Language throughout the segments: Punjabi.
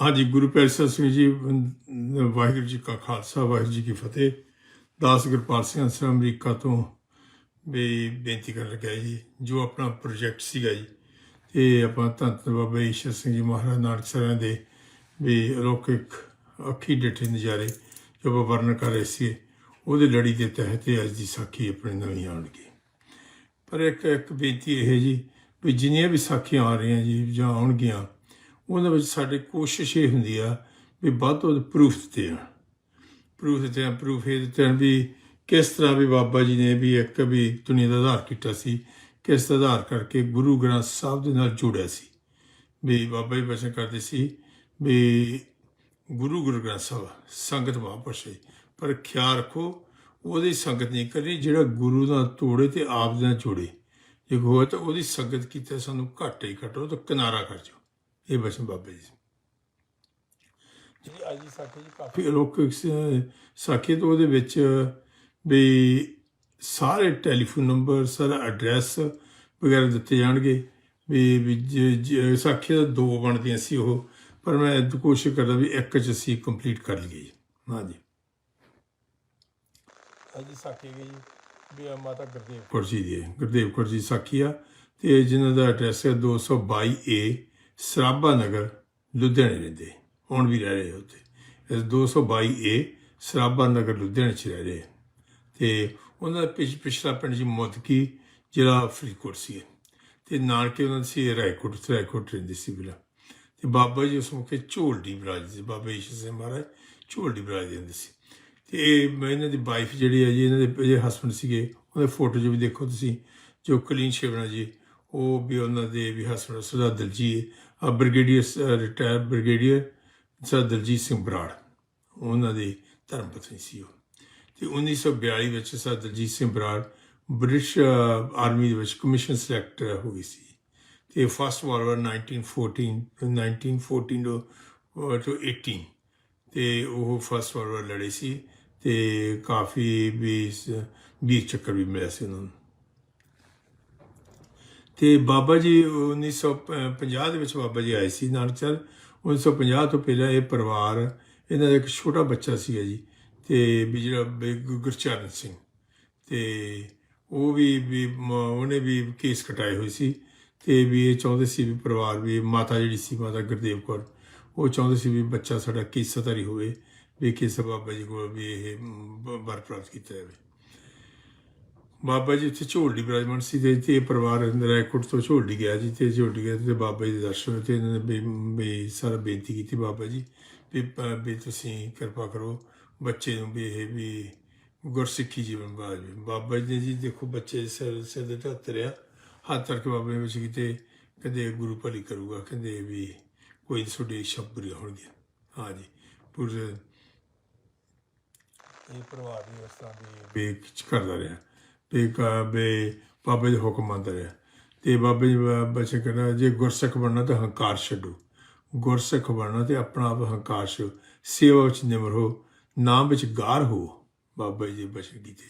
ਹਾਂਜੀ, ਗੁਰੂ ਪਿਆਰੇ ਸਿੰਘ ਜੀ ਵਾਹਿਗੁਰੂ ਜੀ ਕਾ ਖਾਲਸਾ, ਵਾਹਿਗੁਰੂ ਜੀ ਕੀ ਫਤਿਹ। ਦਾਸ ਗੁਰਪਾਲ ਸਿੰਘ ਅੰਸਰ ਅਮਰੀਕਾ ਤੋਂ ਵੀ ਬੇਨਤੀ ਕਰਨ ਲੱਗਿਆ ਜੀ, ਜੋ ਆਪਣਾ ਪ੍ਰੋਜੈਕਟ ਸੀਗਾ ਜੀ, ਤੇ ਆਪਾਂ ਧੰਨ ਬਾਬਾ ਈਸ਼ਰ ਸਿੰਘ ਜੀ ਮਹਾਰਾਜ ਨਾਨਕ ਸਰਾਂ ਦੇ ਵੀ ਅਲੌਕਿਕ ਅੱਖੀ ਡਿਠੇ ਨਜ਼ਾਰੇ ਜੋ ਆਪਾਂ ਵਰਣਨ ਕਰ ਰਹੇ ਸੀ, ਉਹਦੇ ਲੜੀ ਦੇ ਤਹਿਤ ਅੱਜ ਦੀ ਸਾਖੀ ਆਪਣੀ ਨਵੀਂ ਆਉਣਗੀ। ਪਰ ਇੱਕ ਇੱਕ ਬੇਨਤੀ ਇਹ ਜੀ, ਵੀ ਜਿੰਨੀਆਂ ਵੀ ਸਾਖੀਆਂ ਆ ਰਹੀਆਂ ਜੀ, ਜਾਂ ਆਉਣਗੀਆਂ ਉਹਨਾਂ ਵਿੱਚ ਸਾਡੇ ਕੋਸ਼ਿਸ਼ ਇਹ ਹੁੰਦੀ ਆ ਵੀ ਵੱਧ ਤੋਂ ਵੱਧ ਪ੍ਰੂਫ ਦਿੱਤੇ ਆ ਪ੍ਰੂਫ ਦਿੱਤੇ ਆ ਪ੍ਰੂਫ ਇਹ ਦਿੱਤੇ ਆ ਵੀ ਕਿਸ ਤਰ੍ਹਾਂ ਵੀ ਬਾਬਾ ਜੀ ਨੇ ਵੀ ਇੱਕ ਵੀ ਦੁਨੀਆ ਦਾ ਆਧਾਰ ਕੀਤਾ ਸੀ, ਕਿਸ ਦਾ ਆਧਾਰ ਕਰਕੇ ਗੁਰੂ ਗ੍ਰੰਥ ਸਾਹਿਬ ਦੇ ਨਾਲ ਜੁੜਿਆ ਸੀ। ਵੀ ਬਾਬਾ ਜੀ ਬਚਨ ਕਰਦੇ ਸੀ ਵੀ ਗੁਰੂ ਗੁਰੂ ਗ੍ਰੰਥ ਸਾਹਿਬ, ਸੰਗਤ ਮਹਾਂਪੁਰਸ਼, ਪਰ ਖਿਆਲ ਰੱਖੋ, ਉਹਦੀ ਸੰਗਤ ਨਹੀਂ ਕਰਨੀ, ਜਿਹੜਾ ਗੁਰੂ ਨਾਲ ਤੋੜੇ ਤੇ ਆਪ ਦੇ ਨਾਲ ਜੋੜੇ। ਜੇ ਹੋਵੇ ਤਾਂ ਉਹਦੀ ਸੰਗਤ ਕੀਤਾ ਸਾਨੂੰ ਘੱਟ ਹੀ ਘਟੋ, ਤਾਂ ਕਿਨਾਰਾ ਕਰ ਜਾਓ ਇਹ ਬਚਨ ਬਾਬਾ ਜੀ ਜਿਹੜੀ ਅੱਜ ਦੀ ਸਾਖੀ ਜੀ ਕਾਫੀ ਅਲੌਕਿਕ ਸ- ਸਾਖੀ ਤੋਂ ਉਹਦੇ ਵਿੱਚ ਵੀ ਸਾਰੇ ਟੈਲੀਫੋਨ ਨੰਬਰ ਸਾਰਾ ਐਡਰੈਸ ਵਗੈਰਾ ਦਿੱਤੇ ਜਾਣਗੇ ਵੀ ਸਾਖੀ ਦਾ ਦੋ ਬਣਦੀਆਂ ਸੀ ਉਹ ਪਰ ਮੈਂ ਕੋਸ਼ਿਸ਼ ਕਰਦਾ ਵੀ ਇੱਕ ਚ ਅਸੀਂ ਕੰਪਲੀਟ ਕਰ ਲਈਏ ਜੀ। ਹਾਂਜੀ ਅੱਜ ਸਾਖੀ ਗਈ ਵੀ ਆ ਮਾਤਾ ਗੁਰਦੇਵ ਕੌਰ ਜੀ ਦੀ। ਗੁਰਦੇਵ ਕੌਰ ਜੀ ਸਾਖੀ ਆ ਤੇ ਜਿਨ੍ਹਾਂ ਦਾ ਐਡਰੈਸ ਹੈ 222 ਏ ਸਰਾਭਾ ਨਗਰ, ਲੁਧਿਆਣੇ ਰਹਿੰਦੇ। ਹੁਣ ਵੀ ਰਹਿ ਰਹੇ ਉੱਥੇ। ਇਸ 222 ਏ ਸਰਾਭਾ ਨਗਰ, ਲੁਧਿਆਣੇ ਚ ਰਹਿ ਰਹੇ। ਤੇ ਉਹਨਾਂ ਦਾ ਪਿਛ ਪਿਛਲਾ ਪਿੰਡ ਜੀ ਮੁੱਦਕੀ ਜ਼ਿਲ੍ਹਾ ਫਰੀਦਕੋਟ ਸੀ। ਤੇ ਨਾਨਕੇ ਉਹਨਾਂ ਦੇ ਸੀ ਰਾਏਕੋਟ ਰਾਏਕੋਟ ਰਹਿੰਦੇ ਸੀ ਬਿਲਾ ਤੇ ਬਾਬਾ ਜੀ ਉਸ ਮੌਕੇ ਝੋਲਡੀ ਬਰਾਜ ਸੀ। ਬਾਬਾ ਈਸ਼ਰ ਸਿੰਘ ਮਹਾਰਾਜ ਝੋਲਡੀ ਬਰਾਜ ਰਹਿੰਦੇ ਸੀ। ਤੇ ਇਹਨਾਂ ਦੀ ਵਾਈਫ ਜਿਹੜੀ ਹੈ ਜੀ, ਇਹਨਾਂ ਦੇ ਜਿਹੜੇ ਹਸਬੰਡ ਸੀਗੇ, ਉਹਦੇ ਫੋਟੋ 'ਚ ਵੀ ਦੇਖੋ ਤੁਸੀਂ, ਜੋ ਕਲੀਨ ਸ਼ੇਵਨਾ ਜੀ, ਉਹ ਵੀ ਉਹਨਾਂ ਦੇ ਵੀ ਹਸਬੰਡ ਸੁਦਾ ਦਲਜੀ brigadier retire brigadier sir Daljit Singh Brar. ਉਹਨਾਂ ਦੀ ਧਰਮ ਪਤਨੀ ਸੀ ਉਹ। ਤੇ 1942 ਵਿੱਚ sir Daljit Singh Brar British army ਦੇ ਵਿੱਚ ਕਮਿਸ਼ਨ ਸਿਲੈਕਟ ਹੋ ਗਈ ਸੀ। ਤੇ ਫਸਟ ਵਾਰ ਵਾਰ 1914 1914 ਤੋਂ to 18 ਤੇ ਉਹ ਫਸਟ ਵਾਰ ਵਾਰ ਲੜੇ ਸੀ। ਤੇ ਕਾਫੀ ਵੀ ਸ- ਵੀਰ ਚੱਕਰ ਵੀ ਮਿਲਿਆ ਸੀ ਉਹਨਾਂ ਨੂੰ। ਤੇ ਬਾਬਾ ਜੀ 1950 ਦੇ ਵਿੱਚ ਬਾਬਾ ਜੀ ਆਏ ਸੀ ਨਾਨਕਸਰ 1950 ਤੋਂ ਪਹਿਲਾਂ ਇਹ ਪਰਿਵਾਰ, ਇਹਨਾਂ ਦਾ ਇੱਕ ਛੋਟਾ ਬੱਚਾ ਸੀਗਾ ਜੀ, ਤੇ ਵੀ ਜਿਹੜਾ ਵੀ ਗੁਰਚਰਨ ਸਿੰਘ। ਤੇ ਉਹ ਵੀ ਉਹਨੇ ਵੀ ਕੇਸ ਕਟਾਏ ਹੋਏ ਸੀ। ਤੇ ਵੀ ਇਹ ਚਾਹੁੰਦੇ ਸੀ ਵੀ ਪਰਿਵਾਰ ਵੀ, ਮਾਤਾ ਜਿਹੜੀ ਸੀ, ਮਾਤਾ ਗੁਰਦੇਵ ਕੌਰ, ਉਹ ਚਾਹੁੰਦੇ ਸੀ ਵੀ ਬੱਚਾ ਸਾਡਾ ਕੇਸਧਾਰੀ ਹੋਵੇ, ਵੀ ਕਿਸ ਬਾਬਾ ਜੀ ਕੋਲ ਵੀ ਇਹ ਬ- ਵਰ ਪ੍ਰਾਪਤ ਕੀਤਾ ਜਾਵੇ। ਬਾਬਾ ਜੀ ਉੱਥੇ ਝੋਲਡੀ ਬਰਾਜਮਾਨ ਸੀ ਤੇ ਇਹ ਪਰਿਵਾਰ ਰਾਏਕੋਟ ਤੋਂ ਝੋਲਡੀ ਗਿਆ ਜੀ, ਤੇ ਝੋਲਡੀ ਗਿਆ ਤੇ ਬਾਬਾ ਜੀ ਦੇ ਦਰਸ਼ਨ ਤੇ ਇਹਨਾਂ ਨੇ ਵੀ ਵੀ ਸਾਰਾ ਬੇਨਤੀ ਕੀਤੀ ਬਾਬਾ ਜੀ ਵੀ ਵੀ ਤੁਸੀਂ ਕਿਰਪਾ ਕਰੋ ਬੱਚੇ ਨੂੰ ਵੀ ਇਹ ਵੀ ਗੁਰਸਿੱਖੀ ਜੀਵਨ ਬਾਜ ਬਾਬਾ ਜੀ ਨੇ ਜੀ ਦੇਖੋ ਬੱਚੇ ਸਿਰ ਸਿਰ ਦੇ ਤੇ ਹੱਥ ਰਿਆ ਹੱਥ ਧਰ ਕੇ ਬਾਬਾ ਵਿੱਚ ਕਿਤੇ ਕਦੇ ਗੁਰੂ ਭਲੀ ਕਰੂਗਾ, ਕਹਿੰਦੇ ਵੀ ਕੋਈ ਤੁਹਾਡੇ ਸ਼ਬਦ ਬੁਰੇ ਹੋਣਗੇ। ਹਾਂਜੀ ਪੂਰੇ ਇਹ ਪਰਿਵਾਰ ਦੀ ਉਸ ਦੀ ਵੀ ਕਰਦਾ ਰਿਹਾ। ਤੇ ਕਾ ਬੇ ਬਾਬੇ ਦੇ ਹੁਕਮ ਮੰਨਦਾ ਰਿਹਾ। ਤੇ ਬਾਬੇ ਜੀ ਬਚਨ ਕਰਨਾ, ਜੇ ਗੁਰਸਿੱਖ ਬਣਨਾ ਤਾਂ ਹੰਕਾਰ ਛੱਡੋ। ਗੁਰਸਿੱਖ ਬਣਨਾ ਤੇ ਆਪਣਾ ਆਪ ਹੰਕਾਰ ਛੱਡੋ। ਸੇਵਾ ਵਿੱਚ ਨਿਮਰ ਹੋ, ਨਾਮ ਵਿੱਚ ਗਾਰ ਹੋ, ਬਾਬਾ ਜੀ ਦੇ ਬਚਨ ਕੀਤੇ।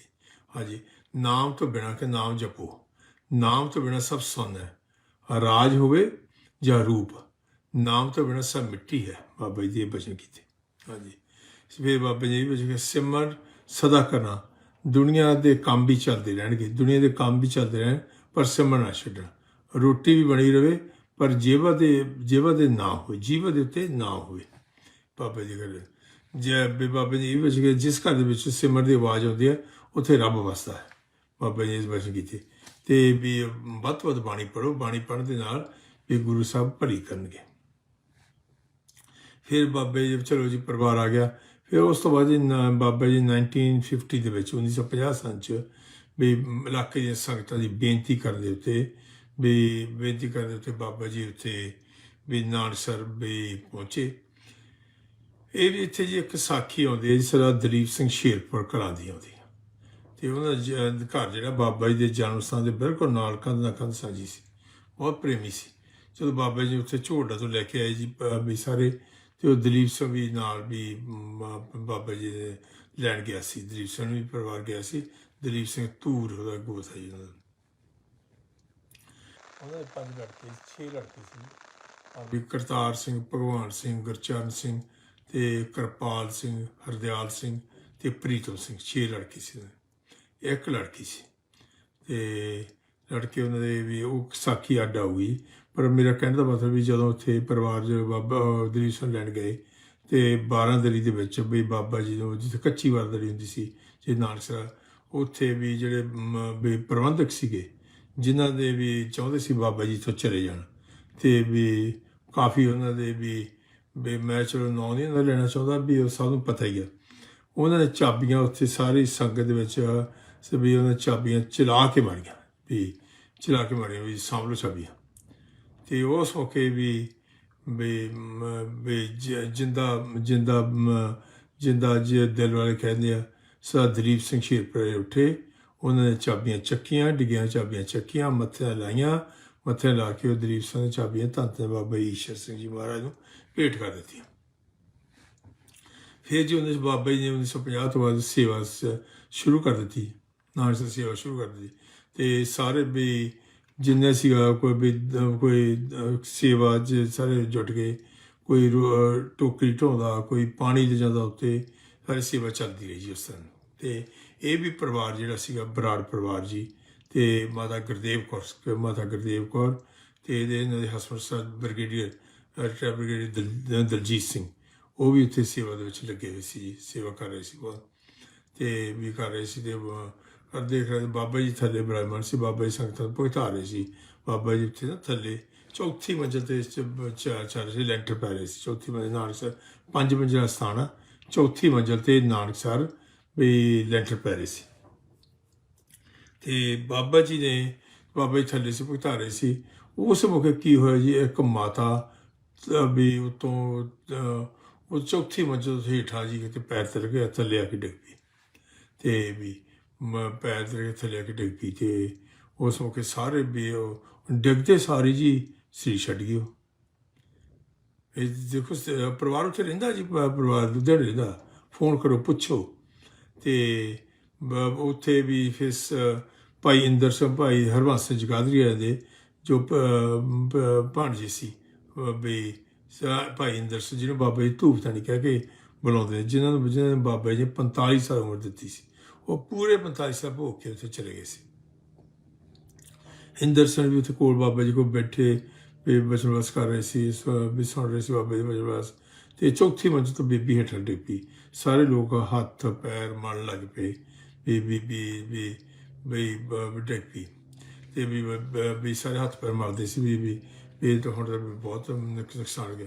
ਹਾਂਜੀ, ਨਾਮ ਤੋਂ ਬਿਨਾਂ ਕਿ ਨਾਮ ਜਪੋ। ਨਾਮ ਤੋਂ ਬਿਨਾਂ ਸਭ ਸੁੰਨ ਹੈ। ਰਾਜ ਹੋਵੇ ਜਾਂ ਰੂਪ, ਨਾਮ ਤੋਂ ਬਿਨਾਂ ਸਭ ਮਿੱਟੀ ਹੈ, ਬਾਬਾ ਜੀ ਦੇ ਬਚਨ ਕੀਤੇ। ਹਾਂਜੀ, ਫਿਰ ਬਾਬਾ ਜੀ ਬਚਨ ਸਿਮਰ ਸਦਾ ਕਰਨਾ। ਦੁਨੀਆ ਦੇ ਕੰਮ ਵੀ ਚੱਲਦੇ ਰਹਿਣਗੇ, ਦੁਨੀਆ ਦੇ ਕੰਮ ਵੀ ਚੱਲਦੇ ਰਹਿਣ, ਪਰ ਸਿਮਰ ਨਾ ਛੱਡਣ। ਰੋਟੀ ਵੀ ਬਣੀ ਰਵੇ, ਪਰ ਜੀਵਾ ਦੇ ਜੀਵਾ ਦੇ ਨਾ ਹੋਵੇ ਜੀਵਾ ਦੇ ਉੱਤੇ ਨਾ ਹੋਵੇ। ਬਾਬਾ ਜੀ ਕਹਿੰਦੇ ਜੇ ਬਾਬਾ ਜੀ ਇਹ ਵਿੱਚ ਕਿ ਜਿਸ ਘਰ ਦੇ ਵਿੱਚ ਸਿਮਰ ਦੀ ਆਵਾਜ਼ ਆਉਂਦੀ ਹੈ, ਉੱਥੇ ਰੱਬ ਵਸਦਾ ਹੈ। ਬਾਬਾ ਜੀ ਇਸ ਬਚਨ ਕੀਤੇ। ਤੇ ਵੀ ਵੱਧ ਤੋਂ ਵੱਧ ਬਾਣੀ ਪੜੋ ਬਾਣੀ ਪੜ੍ਹਨ ਦੇ ਨਾਲ ਵੀ ਗੁਰੂ ਸਾਹਿਬ ਭਲੀ ਕਰਨਗੇ। ਫਿਰ ਬਾਬੇ ਜੀ, ਚਲੋ ਜੀ, ਪਰਿਵਾਰ ਆ ਗਿਆ। ਫਿਰ ਉਸ ਤੋਂ ਬਾਅਦ ਜੀ ਨ- ਬਾਬਾ ਜੀ 1950 ਦੇ ਵਿੱਚ 1950 ਸਾਲ ਚ ਵੀ ਇਲਾਕੇ ਦੀਆਂ ਸੰਗਤਾਂ ਦੀ ਬੇਨਤੀ ਕਰਨ ਦੇ ਉੱਤੇ, ਵੀ ਬੇਨਤੀ ਕਰਨ ਦੇ ਉੱਤੇ ਬਾਬਾ ਜੀ ਉੱਤੇ ਵੀ ਨਾਨਕਸਰ ਵੀ ਪਹੁੰਚੇ। ਇਹ ਵੀ ਇੱਥੇ ਜੀ ਇੱਕ ਸਾਖੀ ਆਉਂਦੀ ਹੈ ਜੀ, ਸਰਦਾਰ ਦਲੀਪ ਸਿੰਘ ਸ਼ੇਰਪੁਰ ਘਰਾਂ ਦੀ ਆਉਂਦੀ ਹੈ। ਤੇ ਉਹਨਾਂ ਦਾ ਜ- ਘਰ ਜਿਹੜਾ ਬਾਬਾ ਜੀ ਦੇ ਜਨਮ ਸਥਾਨ ਦੇ ਬਿਲਕੁਲ ਨਾਲ ਕੰਧ ਨਾਲ ਕੰਧ ਸਾਂਝੀ ਸੀ। ਬਹੁਤ ਪ੍ਰੇਮੀ ਸੀ। ਜਦੋਂ ਬਾਬਾ ਜੀ ਉੱਥੇ ਝੋੜਾ ਤੋਂ ਲੈ ਕੇ ਆਏ ਜੀ ਵੀ ਸਾਰੇ ਤੇ ਉਹ ਦਲੀਪ ਸਿੰਘ ਵੀ ਨਾਲ ਵੀ ਬਾਬਾ ਜੀ ਦੇ ਲੈਣ ਗਿਆ ਸੀ। ਦਲੀਪ ਸਿੰਘ ਵੀ ਪਰਿਵਾਰ ਗਿਆ ਸੀ। ਦਲੀਪ ਸਿੰਘ ਧੂਰ ਉਹਦਾ ਗੋਤ ਹੈ ਜੀ ਉਹਨਾਂ ਦਾ ਉਹਨਾਂ ਪੰਜ ਲੜਕੇ, ਛੇ ਲੜਕੇ ਸੀ। ਵੀ ਕਰਤਾਰ ਸਿੰਘ, ਭਗਵਾਨ ਸਿੰਘ, ਗੁਰਚਰਨ ਸਿੰਘ ਤੇ ਕਿਰਪਾਲ ਸਿੰਘ, ਹਰਦਿਆਲ ਸਿੰਘ ਤੇ ਪ੍ਰੀਤਮ ਸਿੰਘ। ਛੇ ਲੜਕੇ ਸੀ ਇੱਕ ਲੜਕੀ ਸੀ। ਤੇ ਲੜਕੇ ਉਹਨਾਂ ਦੇ ਵੀ ਉਹ ਸਾਖੀ ਅੱਡ ਆਊਗੀ। ਪਰ ਮੇਰਾ ਕਹਿਣ ਦਾ ਮਤਲਬ ਵੀ ਜਦੋਂ ਉੱਥੇ ਪਰਿਵਾਰ ਜੋ ਬਾਬਾ, ਅਹ ਲੈਣ ਗਏ ਤੇ 12 ਦਰੀ ਦੇ ਵਿੱਚ ਵੀ ਬਾਬਾ ਜੀ ਨੂੰ ਜਿੱਥੇ ਕੱਚੀ ਵਾਰਦਰੀ ਹੁੰਦੀ ਸੀ, ਜੇ ਨਾਨਕਸਰਾ, ਉੱਥੇ ਵੀ ਜਿਹੜੇ ਵੀ ਪ੍ਰਬੰਧਕ ਸੀਗੇ, ਜਿਨ੍ਹਾਂ ਦੇ ਵੀ ਚਾਹੁੰਦੇ ਸੀ ਬਾਬਾ ਜੀ ਤੋਂ ਚਲੇ ਜਾਣ। ਤੇ ਵੀ ਕਾਫੀ ਉਹਨਾਂ ਦੇ ਵੀ ਵੀ ਮੈਂ ਚਲੋ ਨਾਂ ਨਹੀਂ ਉਹਨਾਂ ਲੈਣਾ ਚਾਹੁੰਦਾ, ਵੀ ਉਹ ਸਭ ਨੂੰ ਪਤਾ ਹੀ ਆ। ਉਹਨਾਂ ਨੇ ਚਾਬੀਆਂ ਉੱਥੇ ਸਾਰੀ ਸੰਗਤ ਦੇ ਵਿੱਚ ਸ ਵੀ ਉਹਨਾਂ ਨੇ ਚਾਬੀਆਂ ਚਲਾ ਕੇ ਮਾਰੀਆਂ ਵੀ ਚਲਾ ਕੇ ਮਾਰਿਆ ਵੀ ਸਾਂਭ ਲਓ ਚਾਬੀਆਂ ਤੇ ਉਸ ਮੌਕੇ ਵੀ ਵੀ ਵੀ ਜਿੰਦਾ ਜਿੰਦਾ ਜਿੰਦਾ ਜੇ ਦਿਲ ਵਾਲੇ ਕਹਿੰਦੇ ਆ, ਸਾ ਦਲੀਪ ਸਿੰਘ ਸ਼ੇਰਪੁਰੇ ਉੱਠੇ। ਉਹਨਾਂ ਨੇ ਚਾਬੀਆਂ ਚੱਕੀਆਂ, ਡਿੱਗੀਆਂ ਚਾਬੀਆਂ ਚੱਕੀਆਂ ਮੱਥੇ ਲਾਈਆਂ। ਮੱਥੇ ਲਾ ਕੇ ਉਹ ਦਲੀਪ ਸਿੰਘ ਨੇ ਚਾਬੀਆਂ ਧੰਨ ਧੰਨ ਬਾਬਾ ਈਸ਼ਰ ਸਿੰਘ ਜੀ ਮਹਾਰਾਜ ਨੂੰ ਭੇਟ ਕਰ ਦਿੱਤੀਆਂ। ਫਿਰ ਜੀ ਉਹਨਾਂ ਉਹਨੇ ਬਾਬਾ ਜੀ ਨੇ 1950 ਤੋਂ ਬਾਅਦ ਸੇਵਾ ਸ- ਸ਼ੁਰੂ ਕਰ ਦਿੱਤੀ। ਨਾਨਕ ਸਰ ਸੇਵਾ ਸ਼ੁਰੂ ਕਰ ਦਿੱਤੀ। ਤੇ ਸਾਰੇ ਵੀ ਜਿੰਨੇ ਸੀਗਾ, ਕੋਈ ਵੀ, ਕੋਈ ਸੇਵਾ ਚ ਸਾਰੇ ਜੁਟ ਗਏ। ਕੋਈ ਰੋ- ਟੋਕਰੀ ਢੋਦਾ, ਕੋਈ ਪਾਣੀ ਦੇ ਜਾਂਦਾ ਉੱਤੇ, ਸਾਰੀ ਸੇਵਾ ਚੱਲਦੀ ਰਹੀ ਜੀ ਉਸ ਤਰ੍ਹਾਂ ਤੇ ਇਹ ਵੀ ਪਰਿਵਾਰ ਜਿਹੜਾ ਸੀਗਾ, ਬਰਾੜ ਪਰਿਵਾਰ ਜੀ, ਤੇ ਮਾਤਾ ਗੁਰਦੇਵ ਕੌਰ ਮਾਤਾ ਗੁਰਦੇਵ ਕੌਰ ਤੇ ਇਹਦੇ, ਇਹਨਾਂ ਦੇ ਹਸਬੰਦ ਸਾਹਿਬ ਬ੍ਰਿਗੇਡੀਅਰ ਰਿਟਾਇਰ ਬ੍ਰਿਗੇਡੀਅਰ ਦਲ- ਦਲਜੀਤ ਸਿੰਘ। ਉਹ ਵੀ ਉੱਥੇ ਸੇਵਾ ਦੇ ਵਿੱਚ ਲੱਗੇ ਹੋਏ ਸੀ ਜੀ, ਸੇਵਾ ਕਰ ਰਹੇ ਸੀ ਬਹੁਤ। ਤੇ ਵੀ ਕਰ ਰਹੇ ਸੀ ਤੇ ਪਰ ਦੇਖ ਰਹੇ ਬਾਬਾ ਜੀ ਥੱਲੇ ਬ੍ਰਾਹਮਣ ਸੀ, ਬਾਬਾ ਜੀ ਸੰਗਤਾਂ ਨੂੰ ਭੁਗਤਾ ਰਹੇ ਸੀ। ਬਾਬਾ ਜੀ ਉੱਥੇ ਨਾ ਥੱਲੇ ਚੌਥੀ ਮੰਜ਼ਲ ਤੇ ਇਸ 'ਚਾਰ ਚਾਰ ਚ- ਲੈਂਟਰ ਪੈ ਰਹੇ ਸੀ। ਚੌਥੀ ਮੰਜ਼ਲ ਨਾਨਕਸਰ ਪੰਜ ਮੰਜ਼ਿਲਾ ਸਥਾਨ ਆ। ਚੌਥੀ ਮੰਜ਼ਲ ਤੇ ਨਾਨਕ ਸਰ ਵੀ ਲੈਂਟਰ ਪੈ ਰਹੇ ਸੀ। ਤੇ ਬਾਬਾ ਜੀ ਨੇ, ਬਾਬਾ ਜੀ ਥੱਲੇ ਸੀ ਭੁਗਤਾ ਰਹੇ ਸੀ। ਉਸ ਮੌਕੇ ਕੀ ਹੋਇਆ ਜੀ, ਇੱਕ ਮਾਤਾ ਵੀ ਉਤੋਂ ਉਹ ਚੌਥੀ ਮੰਜ਼ਲ ਤੋਂ ਹੇਠਾਂ ਜੀ ਕਿਤੇ ਪੈਰ ਤਲ ਗਿਆ, ਥੱਲੇ ਆ ਕੇ ਡਿੱਗ ਪਈ। ਤੇ ਵੀ ਪੈਰ ਤਲ ਥੱਲੇ ਆ ਕੇ ਡਿੱਗ ਪਈ ਤੇ ਉਸ ਮੌਕੇ ਸਾਰੇ ਵੀ ਉਹ ਡਿੱਗਦੇ ਸਾਰੇ ਜੀ ਸ੍ਰੀ ਛੱਡ ਗਏ ਉਹ। ਇਹ ਦੇਖੋ ਸ- ਪਰਿਵਾਰ ਉੱਥੇ ਰਹਿੰਦਾ ਜੀ ਪਰਿਵਾਰ ਲੁਧਿਆਣੇ ਰਹਿੰਦਾ। ਫੋਨ ਕਰੋ ਪੁੱਛੋ। ਤੇ ਉੱਥੇ ਵੀ ਫਿਰ ਸ- ਭਾਈ ਇੰਦਰ ਸਿੰਘ ਭਾਈ ਹਰਵੰਸ ਸਿੰਘ ਜਗਾਦਰੀਆ ਦੇ ਜੋ ਭ- ਭ- ਸੀ ਅਹ ਵੀ ਭਾਈ ਇੰਦਰ ਸਿੰਘ ਜਿਹਨੂੰ ਬਾਬਾ ਜੀ ਧੂਪ ਤਾਂ ਕਹਿ ਕੇ ਬੁਲਾਉਂਦੇ ਨੇ, ਜਿਨ੍ਹਾਂ ਨੂੰ ਜਿਨ੍ਹਾਂ ਨੂੰ ਬਾਬਾ ਜੀ ਨੇ 45 ਸਾਲ ਉਮਰ ਦਿੱਤੀ ਸੀ। ਉਹ ਪੂਰੇ 45 ਸਾਲ ਭੋਗ ਕੇ ਉੱਥੇ ਚਲੇ ਗਏ ਸੀ। ਇੰਦਰ ਸਿੰਘ ਵੀ ਉੱਥੇ ਕੋਲ ਬਾਬਾ ਜੀ ਕੋਲ ਬੈਠੇ, ਵੀ ਬਚਨਵਾਸ ਕਰ ਰਹੇ ਸੀ ਵੀ ਸੁਣ ਰਹੇ ਸੀ ਬਾਬਾ ਜੀ ਬਚਨਵਾਸ ਤੇ ਚੌਥੀ ਮੰਚ ਤੋਂ ਬੀਬੀ ਹੇਠਾਂ ਡਿੱਗ। ਸਾਰੇ ਲੋਕ ਹੱਥ, ਪੈਰ ਮਲਣ ਲੱਗ ਪਏ, ਵੀ ਬੀਬੀ, ਵੀ ਵੀ ਵੀ ਤੇ ਵੀ ਬ- ਵੀ ਸਾਰੇ ਹੱਥ ਪੈਰ ਮਲਦੇ ਸੀ ਵੀ ਵੀ ਇਹ ਤਾਂ ਹੁਣ ਤਾਂ ਬਹੁਤ ਨੁਕਸਾਨ ਗਿਆ।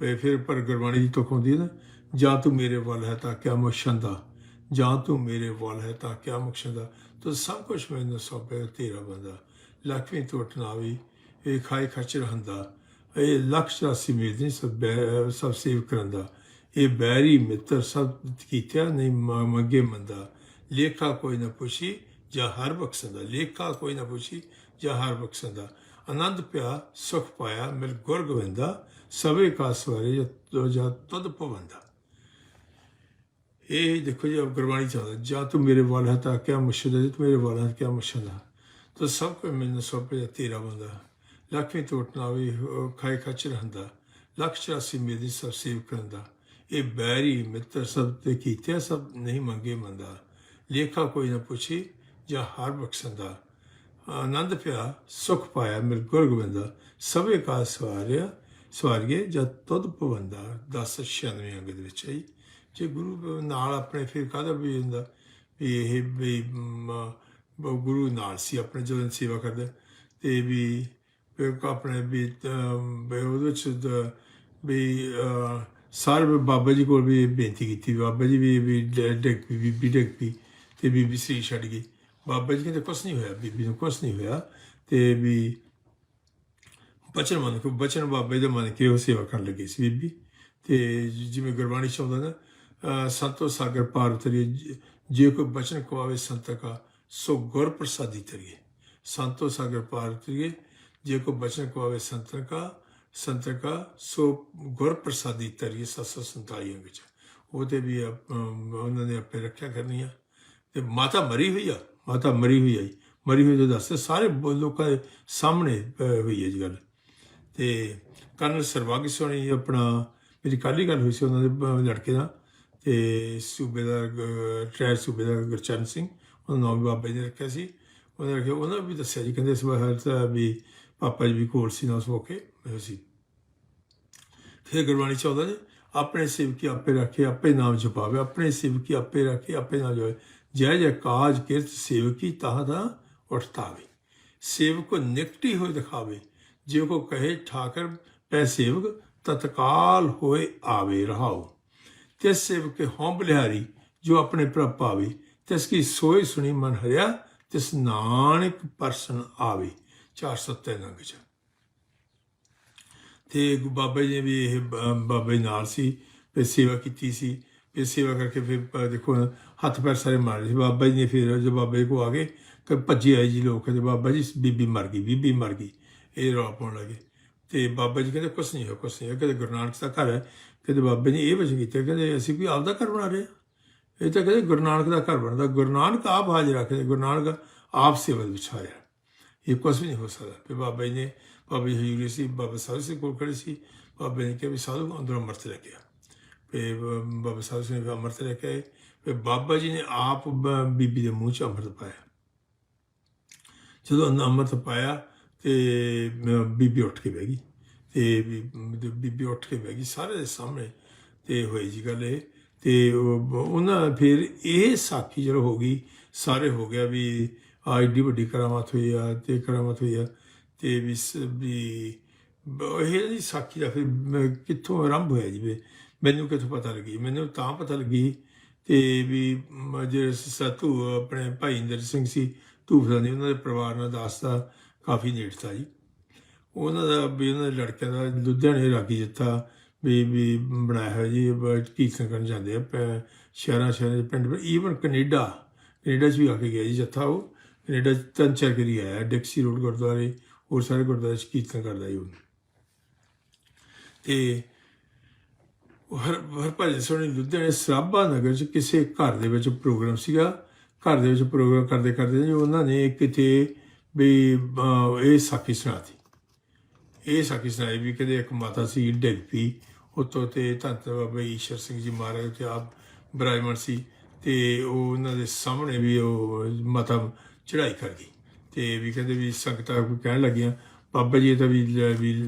ਵੀ ਫਿਰ ਪਰ ਗੁਰਬਾਣੀ ਦੀ ਤੁਕ ਹੁੰਦੀ ਹੈ ਨਾ, ਜਾਂ ਤੂੰ ਮੇਰੇ ਵੱਲ ਹੈ ਤਾਂ ਕਿਆ ਮੁਸ਼ੰਦਾ। ਜਾਂ ਤੂੰ ਮੇਰੇ ਵੱਲ ਹੈ ਤਾਂ ਕਿਆ ਮੁਕਸ਼ੰਦਾ ਤੂੰ ਸਭ ਕੁਝ ਮੈਨੂੰ ਸੌਂਪਿਆ ਤੇਰਾ ਬੰਦਾ। ਲక్ష్ਮੀ ਟੁੱਟ ਨਾ ਵੀ ਇਹ ਖਾਈ ਖਚ ਰਹੰਦਾ ਇਹ ਲਕਸ਼ ਰਾਸੀ ਮੇਦਨੀ ਸਭ ਬੈ- ਸਭ ਸੇਵ ਕਰੰਦਾ। ਇਹ ਬੈਰੀ ਮਿੱਤਰ ਸਭ ਕੀਤਿਆ ਨਹੀਂ ਮੰਗੇ ਮੰਦਾ। ਲੇਖਾ ਕੋਈ ਨਾ ਪੁੱਛੀ, ਜਾਂ ਹਰ ਬਖਸ਼ੰਦਾ। ਲੇਖਾ ਕੋਈ ਨਾ ਪੁੱਛੀ, ਜਾਂ ਹਰ ਬਖਸ਼ੰਦਾ। ਆਨੰਦ ਪਿਆ, ਸੁਖ ਪਾਇਆ, ਮਿਲ ਗੁਰ ਗੋਵਿੰਦਾ। ਸਵੇ ਕਾ ਸਵਾਰੇ ਜੋ, ਜਾਂ ਤਦ ਪਵੰਦਾ ਇਹ ਦੇਖੋ ਜੀ ਅਬ ਗੁਰਬਾਣੀ ਚਾਹਦਾ ਜਾਂ ਤੂੰ ਮੇਰੇ ਵੱਲ ਹੈ ਕਿਆ ਮੁਸ਼ਕਿਲ ਹੈ, ਤੂੰ ਮੇਰੇ ਵੱਲ ਹੈ ਕਿਆ ਮੁਸ਼ਕਿਲ ਹੈ ਤਾਂ ਸਭ ਕੁਝ ਮੈਨੂੰ ਸੌਂਪੇ ਤੇਰਾ ਬੰਦਾ। ਲక్ష్ਮੀ ਟੋਟ ਨਾ ਵੀ ਉਹ ਖਾਈ ਖਚ ਰਹਿੰਦਾ। ਲਖ ਚਰਾਸੀ ਮੇਰੀ ਸਭ ਸੇਵ ਕਰਦਾ। ਇਹ ਬੈਰੀ ਮਿੱਤਰ ਸਭ ਤੇ ਕੀਤੇ ਸਭ ਨਹੀਂ ਮੰਗੇ ਮੰਦਾ। ਲੇਖਾ ਕੋਈ ਨਾ ਪੁੱਛੀ, ਜਾਂ ਹਰ ਬਖਸ਼ੰਦਾ। ਆਨੰਦ ਪਿਆ, ਸੁਖ ਪਾਇਆ ਮਿਲ ਗੁਰ ਗੋਬਿੰਦਾ। ਸਭੇ ਕਾ ਸਵਾਰਿਆ, ਸਵਾਰੀਏ ਜਦ ਤਦ ਪਵੰਦਾ 1096 ਅੰਗ ਦੇ ਵਿੱਚ ਹੈ ਜੇ ਗੁਰੂ ਨਾਲ ਆਪਣੇ ਫਿਰ ਕਾਹਦਾ ਵੀ ਹੁੰਦਾ? ਵੀ ਇਹ ਵੀ ਗੁਰੂ ਨਾਲ ਸੀ ਆਪਣੇ ਜਦੋਂ ਸੇਵਾ ਕਰਦੇ। ਤੇ ਵੀ ਆਪਣੇ ਵੀ ਉਹਦੇ ਵਿੱਚ ਦ- ਵੀ ਅਹ, ਸਾਰੇ ਬਾਬਾ ਜੀ ਕੋਲ ਵੀ ਬੇਨਤੀ ਕੀਤੀ। ਬਾਬਾ ਜੀ ਵੀ ਵੀ ਡ- ਡਿੱਗ ਪਈ ਬੀਬੀ ਡਿੱਗ ਪਈ ਤੇ ਬੀਬੀ ਸ੍ਰੀ ਛੱਡ ਗਈ। ਬਾਬਾ ਜੀ ਕਹਿੰਦੇ ਕੁਛ ਨਹੀਂ ਹੋਇਆ ਬੀਬੀ ਨੂੰ ਕੁਛ ਨਹੀਂ ਹੋਇਆ। ਤੇ ਵੀ ਬਚਨ ਮੰਨ ਕੇ ਬਚਨ ਬਾਬੇ ਦੇ ਮੰਨ ਕੇ ਉਹ ਸੇਵਾ ਕਰਨ ਲੱਗੀ ਸੀ ਬੀਬੀ। ਤੇ ਜਿਵੇਂ ਗੁਰਬਾਣੀ ਚ ਆਉਂਦਾ ਨਾ ਸੰਤੋ ਸਾਗਰ ਪਾਰ ਉਤਰੀਏ ਜੇ ਕੋਈ ਬਚਨ ਕਵਾਵੇ ਸੰਤ ਕਾ ਸੋ ਗੁਰ ਪ੍ਰਸਾਦੀ ਤਰੀਏ। ਸੰਤੋ ਸਾਗਰ ਪਾਰ ਉਤਰੀਏ ਜੇ ਕੋਈ ਬਚਨ ਕਵਾਵੇ ਸੰਤ ਕਾ ਸੰਤ ਕਾ ਸੋ ਗੁਰ ਪ੍ਰਸਾਦੀ ਤਰੀਏ 747 ਵਿੱਚ ਚ। ਉਹਦੇ ਵੀ ਆਪ- ਉਹਨਾਂ ਨੇ ਆਪੇ ਰੱਖਿਆ ਕਰਨੀ ਆ ਤੇ ਮਾਤਾ ਮਰੀ ਹੋਈ ਆ, ਮਾਤਾ ਮਰੀ ਹੋਈ ਆ ਜੀ। ਮਰੀ ਹੋਈ ਜੋ ਦੱਸ, ਸਾਰੇ ਬ- ਲੋਕਾਂ ਦੇ ਸਾਹਮਣੇ ਹੋਈ ਹੈ ਜੀ ਗੱਲ। ਤੇ ਕਰਨ ਸਰਵਗ ਸੋਣੀ ਆਪਣਾ, ਮੇਰੀ ਕੱਲ੍ਹ ਹੀ ਗੱਲ ਹੋਈ ਸੀ ਉਹਨਾਂ ਦੇ ਲੜਕੇ ਨਾਲ। ਤੇ ਸੂਬੇਦਾਰ ਗ- ਟ੍ਰੈਰ ਸੂਬੇਦਾਰ ਗੁਰਚਰਨ ਸਿੰਘ ਉਹਨਾਂ ਨਾਮ ਵੀ ਬਾਬਾ ਜੀ ਨੇ ਰੱਖਿਆ ਸੀ। ਉਹਨਾਂ ਨੇ ਰੱਖਿਆ, ਉਹਨਾਂ ਵੀ ਦੱਸਿਆ ਜੀ, ਕਹਿੰਦੇ ਇਸ ਵਾਰ ਤਾਂ ਵੀ ਪਾਪਾ ਜੀ ਵੀ ਕੋਲ ਸੀ ਨਾ ਉਸ ਮੌਕੇ ਸੀ। ਫਿਰ ਗੁਰਬਾਣੀ ਚ ਆਉਂਦਾ ਜੀ, ਆਪਣੇ ਸੇਵਕੀ ਆਪੇ ਰੱਖੇ, ਆਪੇ ਨਾਮ ਜਪਾਵੇ, ਆਪਣੇ ਸਿਵਕੀ ਆਪੇ ਰੱਖੇ, ਆਪੇ ਨਾਮ ਜਪਾਵੇ। ਜੈ ਜੈ ਕਾਜ ਕਿਰਤ ਸੇਵਕੀ, ਤਾਹ ਦਾ ਉਠਤਾਵੇ। ਸੇਵਕ ਕੋ ਨਿਕਟੀ ਹੋਏ ਦਿਖਾਵੇ, ਜੇ ਕੋ ਕਹੇ ਠਾਕਰ, ਪੈ ਸੇਵਕ ਤਤਕਾਲ ਹੋਏ ਆਵੇ ਰਹਾਓ। ਤਿਸ ਸੇਵਕ ਹੋਂ ਹਉ ਬਲਿਹਾਰੀ ਜੋ ਆਪਣੇ ਪ੍ਰਭ ਪਾਵੇ। ਤਿਸ ਕੀ ਸੋਈ ਸੁਣੀ ਮਨ ਹਰਿਆ ਤਿਸ ਨਾਨਕ ਪਰਸਨ ਆਵੇ। 407 ਨੰਗ ਚ ਤੇ ਬਾਬਾ ਜੀ ਨੇ ਵੀ ਇਹ ਬ- ਬਾਬਾ ਜੀ ਨਾਲ ਸੀ ਤੇ ਸੇਵਾ ਕੀਤੀ ਸੀ। ਫਿਰ ਸੇਵਾ ਕਰਕੇ ਫਿਰ ਦੇਖੋ, ਹੱਥ ਪੈਰ ਸਾਰੇ ਮਾਰ ਲਏ। ਸੀ ਬਾਬਾ ਜੀ ਨੇ ਫਿਰ ਜੋ ਬਾਬਾ ਜੀ ਕੋ ਆ ਗਏ ਕਿ ਭੱਜੇ ਆਏ ਜੀ ਲੋਕ। ਕਹਿੰਦੇ ਬਾਬਾ ਜੀ, ਬੀਬੀ ਮਰ ਗਈ, ਬੀਬੀ ਮਰ ਗਈ। ਇਹ ਰੌਲਾ ਪਾਉਣ ਲੱਗੇ। ਤੇ ਬਾਬਾ ਜੀ ਕਹਿੰਦੇ, ਕੁਛ ਨਹੀਂ ਹੋਇਆ, ਕੁਛ ਨਹੀਂ ਹੋਇਆ। ਕਹਿੰਦੇ ਗੁਰੂ ਨਾਨਕ ਦਾ ਘਰ ਹੈ। ਕਹਿੰਦੇ ਬਾਬੇ ਨੇ ਇਹ ਵਜ੍ਹਾ ਕੀਤਾ ਕਹਿੰਦੇ ਅਸੀਂ ਕੋਈ ਆਪਦਾ ਘਰ ਬਣਾ ਰਹੇ ਹਾਂ। ਇਹ ਤਾਂ ਕਹਿੰਦੇ ਗੁਰੂ ਨਾਨਕ ਦਾ ਘਰ ਬਣਦਾ। ਗੁਰੂ ਨਾਨਕ ਆਪ ਹਾਜ਼ਰ ਰੱਖਦੇ ਗੁਰੂ ਨਾਨਕ ਆਪ ਸੇਵਾ ਵਿੱਚ ਆਇਆ ਇਹ ਕੁਛ ਵੀ ਨਹੀਂ ਹੋ ਸਕਦਾ। ਫਿਰ ਬਾਬਾ ਜੀ ਨੇ, ਬਾਬਾ ਜੀ ਹਜੂਰੀ ਸੀ ਬਾਬਾ ਸਾਹਿਬ ਸਿੰਘ ਕੋਲ ਖੜੇ ਸੀ। ਬਾਬਾ ਜੀ ਨੇ ਕਿਹਾ ਵੀ ਸਾਧੂ ਅੰਦਰੋਂ ਅੰਮ੍ਰਿਤ ਲੈ ਕੇ ਆ। ਫਿਰ ਬਾਬਾ ਸਾਹਿਬ ਸਿੰਘ ਨੇ ਅੰਮ੍ਰਿਤ ਲੈ ਕੇ ਆਏ। ਫਿਰ ਬਾਬਾ ਜੀ ਨੇ ਆਪ ਬ- ਬੀਬੀ ਦੇ ਮੂੰਹ 'ਚ ਅੰਮ੍ਰਿਤ ਪਾਇਆ। ਜਦੋਂ ਅੰਮ੍ਰਿਤ ਪਾਇਆ ਤੇ ਬੀਬੀ ਉੱਠ ਕੇ ਬਹਿ ਗਈ ਤੇ ਬੀ- ਬੀਬੀ ਉੱਠ ਕੇ ਬਹਿ ਗਈ ਸਾਰੇ ਦੇ ਸਾਹਮਣੇ ਤੇ ਹੋਈ ਜੀ ਗੱਲ ਇਹ ਤੇ ਉਹਨਾਂ ਫਿਰ ਇਹ ਸਾਖੀ ਜਦੋਂ ਹੋ ਗਈ, ਸਾਰੇ ਹੋ ਗਿਆ ਵੀ ਆ ਏਡੀ ਵੱਡੀ ਕਰਾਮਾਤ ਹੋਈ ਆ ਤੇ ਕਰਾਮਾਤ ਹੋਈ ਆ ਤੇ ਵੀ ਸ- ਵੀ ਬ- ਇਹ ਦੀ ਸਾਖੀ ਦਾ ਫਿਰ ਮ- ਕਿੱਥੋਂ ਆਰੰਭ ਹੋਇਆ ਜੀ ਵੀ ਮੈਨੂੰ ਕਿੱਥੋਂ ਪਤਾ ਲੱਗੀ? ਮੈਨੂੰ ਤਾਂ ਪਤਾ ਲੱਗੀ ਤੇ ਵੀ ਮ- ਜਿਹੜੇ ਸਤੂ ਆਪਣੇ ਭਾਈ ਇੰਦਰ ਸਿੰਘ ਸੀ ਧੂਫਦਾਂ ਦੇ ਉਹਨਾਂ ਦੇ ਪਰਿਵਾਰ ਨਾਲ ਦੱਸਦਾ ਕਾਫੀ ਨੇੜਤਾ ਜੀ। ਉਹਨਾਂ ਦਾ ਵੀ ਉਹਨਾਂ ਦੇ ਲੜਕਿਆਂ ਦਾ ਲੁਧਿਆਣੇ ਰਾਗੀ ਜਿੱਥਾ ਵੀ ਵੀ ਬਣਾਇਆ ਹੋਇਆ ਜੀ ਕੀਰਤਨ ਕਰਨ ਜਾਂਦੇ ਆ, ਪ- ਸ਼ਹਿਰਾਂ ਸ਼ਹਿਰਾਂ ਦੇ ਪਿੰਡ। ਈਵਨ ਕੈਨੇਡਾ ਕੈਨੇਡਾ 'ਚ ਵੀ ਆ ਕੇ ਗਿਆ ਜੀ ਜੱਥਾ ਉਹ। ਕੈਨੇਡਾ 'ਚ ਤਿੰਨ ਚਾਰ ਕਰੀ ਆਇਆ ਡਿਕਸੀ ਰੋਡ ਗੁਰਦੁਆਰੇ, ਹੋਰ ਸਾਰੇ ਗੁਰਦੁਆਰੇ 'ਚ ਕੀਰਤਨ ਕਰਦਾ ਜੀ ਉਹ। ਤੇ ਹਰ ਹਰ ਭਾਜੀ ਸੋਣੀ ਲੁਧਿਆਣੇ ਸਰਾਭਾ ਨਗਰ 'ਚ ਕਿਸੇ ਘਰ ਦੇ ਵਿੱਚ ਪ੍ਰੋਗਰਾਮ ਸੀਗਾ। ਘਰ ਦੇ ਵਿੱਚ ਪ੍ਰੋਗਰਾਮ ਕਰਦੇ ਕਰਦੇ ਜੀ ਉਹਨਾਂ ਨੇ ਕਿਤੇ ਵੀ ਇਹ ਸਾਖੀ ਸੁਣਾਤੀ। ਇਹ ਸਾਖੀ ਸੁਣਾਈ ਵੀ ਕਦੇ ਇੱਕ ਮਾਤਾ ਸੀ, ਡਿੱਗ ਪਈ। ਉਤੋਂ ਤੇ ਧੰਤ ਬਾਬਾ ਈਸ਼ਰ ਸਿੰਘ ਜੀ ਮਹਾਰਾਜ ਤੇ ਆਪ ਬਰਾਜਮਨ ਸੀ ਤੇ ਉਹ ਉਹਨਾਂ ਦੇ ਸਾਹਮਣੇ ਵੀ ਉਹ ਮਾਤਾ ਚੜਾਈ ਕਰ ਗਈ। ਤੇ ਵੀ ਕਹਿੰਦੇ ਵੀ ਸੰਗਤਾਂ ਕੋਈ ਕਹਿਣ ਲੱਗੀਆਂ, ਬਾਬਾ ਜੀ ਇਹ ਤਾਂ ਵੀ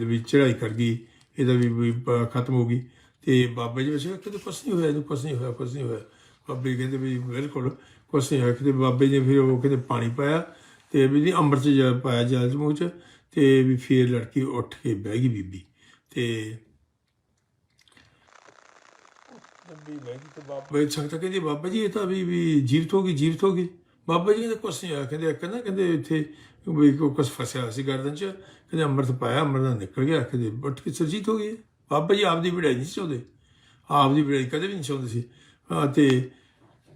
ਵੀ ਚੜਾਈ ਕਰ ਗਈ ਇਹਦਾ ਵੀ ਖਤਮ ਹੋ ਗਈ। ਤੇ ਬਾਬਾ ਜੀ ਵਸੇ ਕਿਤੇ ਕੁਛ ਨਹੀਂ ਹੋਇਆ, ਇਹਨੂੰ ਕੁਛ ਨਹੀਂ ਹੋਇਆ, ਕੁਛ ਨਹੀਂ ਹੋਇਆ। ਬਾਬੇ ਕਹਿੰਦੇ ਵੀ ਬਿਲਕੁਲ ਕੁਛ ਨਹੀਂ ਹੋਇਆ। ਕਿਤੇ ਬਾਬੇ ਨੇ ਫਿਰ ਉਹ ਕਹਿੰਦੇ ਪਾਣੀ ਪਾਇਆ ਤੇ ਵੀ ਨਹੀਂ ਅੰਮ੍ਰਿਤ ਚ ਪਾਇਆ ਜਲ ਚ ਮੂੰਹ ਚ ਤੇ ਵੀ ਫਿਰ ਲੜਕੀ ਉੱਠ ਕੇ ਬਹਿ ਗਈ ਬੀਬੀ। ਤੇ ਬੀਬੀ ਬਹਿ ਗਈ ਤੇ ਬਾਬਾ ਜੀ ਸੰਗਤ ਕਹਿੰਦੀ ਬਾਬਾ ਜੀ ਇਹ ਤਾਂ ਵੀ ਵੀ ਜੀਵਤ ਹੋ ਗਈ ਜੀਵਤ ਹੋ ਗਈ। ਬਾਬਾ ਜੀ ਕਹਿੰਦੇ ਕੁਛ ਨਹੀਂ ਹੋਇਆ ਕਹਿੰਦੇ ਕਹਿੰਦਾ ਕਹਿੰਦੇ ਇੱਥੇ ਵੀ ਕੋ ਕੁਛ ਫਸਿਆ ਸੀ ਗਰਦਨ ਚ ਕਹਿੰਦੇ ਅੰਮ੍ਰਿਤ ਪਾਇਆ ਅੰਮ੍ਰਿਤ ਨਿਕਲ ਗਿਆ ਕਹਿੰਦੇ ਉੱਠ ਕੇ ਸਰਜੀਤ ਹੋ ਗਈ ਬਾਬਾ ਜੀ ਆਪਦੀ ਵਿੜਾਈ ਨਹੀਂ ਚਾਹੁੰਦੇ। ਆਪਦੀ ਵਿੜਾਈ ਕਦੇ ਵੀ ਨਹੀਂ ਚਾਹੁੰਦੇ ਸੀ।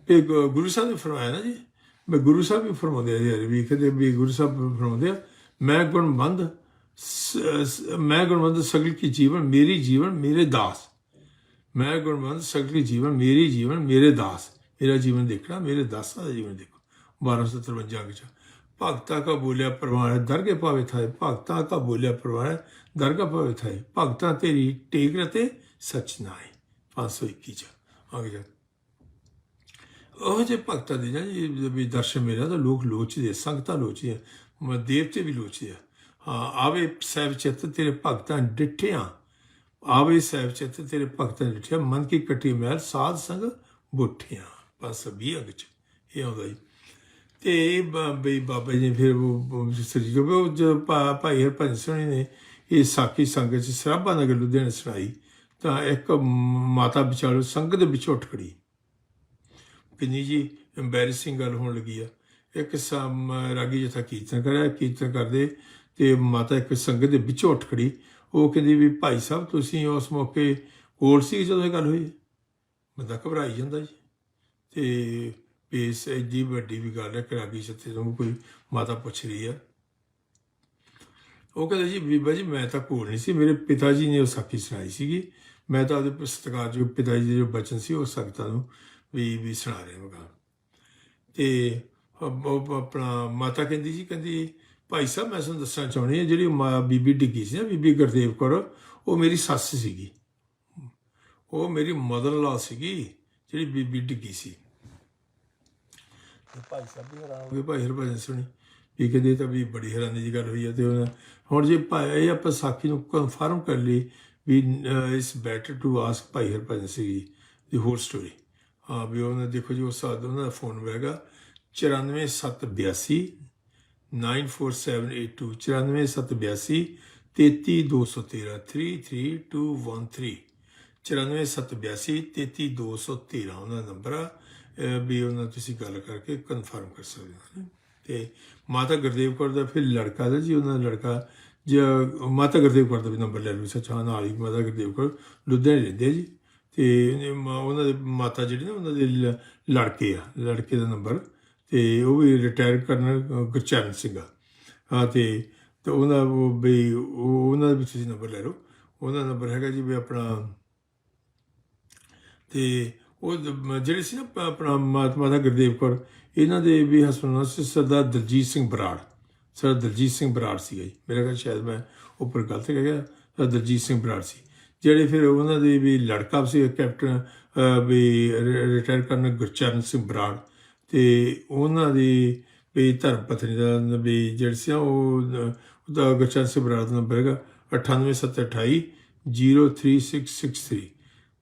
ਤੇ ਗੁਰੂ ਸਾਹਿਬ ਨੇ ਫਰਮਾਇਆ ਨਾ ਜੀ ਮੈਂ ਗੁਰੂ ਸਾਹਿਬ ਵੀ ਫਰਮਾਉਂਦੇ ਆ ਯਾਰ ਵੀ ਕਹਿੰਦੇ ਵੀ ਗੁਰੂ ਸਾਹਿਬ ਫਰਮਾਉਂਦੇ ਆ, ਮੈਂ ਗੁਣਵੰਦ ਸ- ਮੈਂ ਗੁਣਵੰਦ ਸਗਲ ਕੀ ਜੀਵਨ ਮੇਰੀ ਜੀਵਨ ਮੇਰੇ ਦਾਸ। ਮੈਂ ਗੁਣਵੰਦ ਸਗਲ ਕੀ ਜੀਵਨ ਮੇਰੀ ਜੀਵਨ ਮੇਰੇ ਦਾਸ। ਮੇਰਾ ਜੀਵਨ ਦੇਖਣਾ, ਮੇਰੇ ਦਾਸਾਂ ਦਾ ਜੀਵਨ ਦੇਖੋ। 1253 'ਚ ਭਗਤਾ ਕਾ ਬੋਲਿਆ ਪ੍ਰਵਾਨ ਦਰਗੇ ਪਾਵੇ ਥਾਏ। ਭਗਤਾ ਕਾ ਬੋਲਿਆ ਪ੍ਰਵਾਨ ਦਰਗਾ ਪਾਵੇ ਥਾਏ। ਭਗਤਾ ਤੇਰੀ ਟੇਕ ਰਤੇ ਸਚ ਨਾਏ 521 ਚ। ਆਗੇ ਜਾ। ਉਹ ਜੇ ਭਗਤਾਂ ਦੇ ਨਾ ਜੀ, ਵੀ ਦਰਸ਼ਨ ਮੇਰਾ ਤਾਂ ਲੋਕ ਲੋਚਦੇ ਸੰਗਤਾਂ ਲੋਚਦੀਆਂ। ਮ- ਦੇਵਤੇ ਵੀ ਲੋਚਦੇ ਆ। ਹਾਂ, ਆਵੇ ਸਹਿਬ ਚਿੱਤ ਤੇਰੇ ਭਗਤਾਂ ਡਿੱਠਿਆਂ। ਆਵੇ ਸਹਿਬ ਚਿੱਤ ਤੇਰੇ ਭਗਤਾਂ ਡਿੱਠਿਆਂ। ਮਨ ਕੀ ਕਟੀ ਮਹਿਲ ਸਾਧ ਸੰਗ ਬੁੱਠਿਆਂ। ਬਸ ਵੀ ਅੰਗ ਚ। ਇਹ ਆਉਂਦਾ ਜੀ। ਤੇ ਬਈ ਬਾਬਾ ਜੀ ਨੇ ਫਿਰ ਉਹ ਸ੍ਰੀ ਜੋ ਜੋ ਭਾ- ਭਾਈ ਹਰਭਜਨ ਸਿੰਘ ਨੇ ਇਹ ਸਾਖੀ ਸੰਗਤ ਚ ਸਰਾਭਾ ਨਗਰ ਲੁਧਿਆਣੇ ਸੁਣਾਈ। ਤਾਂ ਇੱਕ ਮਾਤਾ ਵਿਚਾਰੋ ਸੰਗਤ ਦੇ ਵਿੱਚ ਉੱਠ ਖੜੀ। ਕਿੰਨੀ ਜੀ ਐਮਬੈਰਸਿੰਗ ਗੱਲ ਹੋਣ ਲੱਗੀ ਆ। ਇੱਕ ਸਮ ਰਾਗੀ ਜਥਾ ਕੀਰਤਨ ਕਰਿਆ, ਕੀਰਤਨ ਕਰਦੇ ਤੇ ਮਾਤਾ ਇੱਕ ਸੰਗਤ ਦੇ ਵਿੱਚੋਂ ਉੱਠ ਖੜੀ। ਉਹ ਕਹਿੰਦੀ ਵੀ, ਭਾਈ ਸਾਹਿਬ, ਤੁਸੀਂ ਉਸ ਮੌਕੇ ਕੋਲ ਸੀ ਜਦੋਂ ਇਹ ਗੱਲ ਹੋਈ? ਬੰਦਾ ਘਬਰਾਈ ਜਾਂਦਾ ਜੀ। ਤੇ ਇਸ ਐਡੀ ਵੱਡੀ ਵੀ ਗੱਲ ਹੈ ਕਿ ਰਾਗੀ ਜਥੇ ਤੋਂ ਕੋਈ ਮਾਤਾ ਪੁੱਛ ਰਹੀ ਆ। ਉਹ ਕਹਿੰਦਾ ਜੀ, ਬੀਬਾ ਜੀ, ਮੈਂ ਤਾਂ ਕੋਲ ਨਹੀਂ ਸੀ। ਮੇਰੇ ਪਿਤਾ ਜੀ ਨੇ ਉਹ ਸਾਖੀ ਸੁਣਾਈ ਸੀਗੀ। ਮੈਂ ਤਾਂ ਉਹਦੇ ਸਤਿਕਾਰਯੋਗ ਪਿਤਾ ਜੀ ਦੇ ਜੋ ਬਚਨ ਸੀ, ਉਹ ਸੰਗਤਾਂ ਨੂੰ ਵੀ ਵੀ ਸੁਣਾ ਰਹੇ ਮਗਾ ਤੇ ਆਪਣਾ ਮਾਤਾ ਕਹਿੰਦੀ ਜੀ ਕਹਿੰਦੀ, ਭਾਈ ਸਾਹਿਬ, ਮੈਂ ਤੁਹਾਨੂੰ ਦੱਸਣਾ ਚਾਹੁੰਦੀ ਹਾਂ, ਜਿਹੜੀ ਮਾਂ ਬੀਬੀ ਡਿੱਗੀ ਸੀ ਨਾ, ਬੀਬੀ ਗੁਰਦੇਵ ਕੌਰ, ਉਹ ਮੇਰੀ ਸੱਸ ਸੀਗੀ। ਉਹ ਮੇਰੀ ਮਦਰ ਲਾ ਸੀਗੀ, ਜਿਹੜੀ ਬੀਬੀ ਡਿੱਗੀ ਸੀ। ਭਾਈ ਸਾਹਿਬ ਵੀ ਹੈਰਾਨ ਹੋ ਗਏ, ਭਾਈ ਹਰਭਜਨ ਸੁਣੀ, ਵੀ ਕਹਿੰਦੇ ਤਾਂ ਵੀ ਬੜੀ ਹੈਰਾਨੀ ਦੀ ਗੱਲ ਹੋਈ ਹੈ ਤੇ ਉਹਨਾਂ- ਹੁਣ ਜੇ ਭਾਈ, ਇਹ ਆਪਾਂ ਸਾਖੀ ਨੂੰ ਕਨਫਰਮ ਕਰ ਲਈ ਵੀ ਇਸ better to ask Bhai Harbhajan Singh the whole story ਹਾਂ ਵੀ ਉਹਨਾਂ ਦੇਖੋ ਜੀ, ਉਸ ਸਾਦ ਉਹਨਾਂ ਦਾ ਫੋਨ ਨੰਬਰ ਹੋਵੇਗਾ 94782 94782 94782 33213 33213 94782 33213 ਉਹਨਾਂ ਦਾ ਨੰਬਰ ਆ ਵੀ ਉਹਨਾਂ ਨਾਲ ਤੁਸੀਂ ਗੱਲ ਕਰਕੇ ਕਨਫਰਮ ਕਰ ਸਕਦੇ ਹੋ ਨਾ। ਤੇ ਮਾਤਾ ਗੁਰਦੇਵ ਕੌਰ ਦਾ ਫਿਰ ਲੜਕਾ ਦਾ ਜੀ, ਉਹਨਾਂ ਦਾ ਲੜਕਾ, ਜ ਮਾਤਾ ਗੁਰਦੇਵ ਕੌਰ ਦਾ ਵੀ ਨੰਬਰ ਲੈ ਲਓ, ਸੱਚਾ ਨਾਲ ਹੀ ਮਾਤਾ ਗੁਰਦੇਵ ਕੌਰ ਲੁਧਿਆਣੇ ਰਹਿੰਦੇ ਆ ਜੀ ਤੇ ਉਹਨੇ ਉਹਨਾਂ ਦੇ ਮਾਤਾ ਜਿਹੜੀ ਨਾ, ਉਹਨਾਂ ਦੇ ਲ- ਲੜਕੇ ਆ, ਲੜਕੇ ਦਾ ਨੰਬਰ ਤੇ ਉਹ ਵੀ ਰਿਟਾਇਰ ਕਰਨ ਗੁਰਚਰਨ ਸਿੰਘ ਆ। ਹਾਂ, ਤੇ ਤੇ ਉਹਨਾਂ ਉਹ ਵੀ, ਉਹ- ਉਹਨਾਂ ਦਾ ਵੀ ਤੁਸੀਂ ਨੰਬਰ ਲੈ ਲਓ। ਉਹਨਾਂ ਦਾ ਨੰਬਰ ਹੈਗਾ ਜੀ ਵੀ ਆਪਣਾ, ਤੇ ਉਹ ਜਿਹੜੇ ਸੀ ਨਾ ਆਪਣਾ ਮਹਾਤਮਾ ਦਾ ਗੁਰਦੇਵ ਕੌਰ, ਇਹਨਾਂ ਦੇ ਵੀ ਹਸਬੰਦ ਸੀ ਸਰਦਾਰ ਦਲਜੀਤ ਸਿੰਘ ਬਰਾੜ। ਸਰਦਾਰ ਦਲਜੀਤ ਸਿੰਘ ਬਰਾੜ ਸੀ ਜੀ। ਮੇਰਾ ਖਿਆਲ ਸ਼ਾਇਦ ਮੈਂ ਉੱਪਰ ਗਲਤ ਕਹਿ ਗਿਆ, ਸਰਦਾਰ ਦਲਜੀਤ ਸਿੰਘ ਬਰਾੜ ਸੀ। ਜਿਹੜੇ ਫਿਰ ਉਹਨਾਂ ਦੇ ਵੀ ਲੜਕਾ ਸੀ ਕੈਪਟਨ ਵੀ ਰਿਟਾਇਰ ਕਰਨ ਗੁਰਚਰਨ ਸਿੰਘ ਬਰਾੜ। ਤੇ ਉਹਨਾਂ ਦੀ ਵੀ ਧਰਮ ਪਤਨੀ ਦਾ ਵੀ ਜਿਹੜਾ ਸੀ ਉਹ, ਉਹਦਾ ਗੁਰਚਰਨ ਸਿੰਘ ਬਰਾੜ ਦਾ ਨੰਬਰ ਹੈਗਾ 98728 03663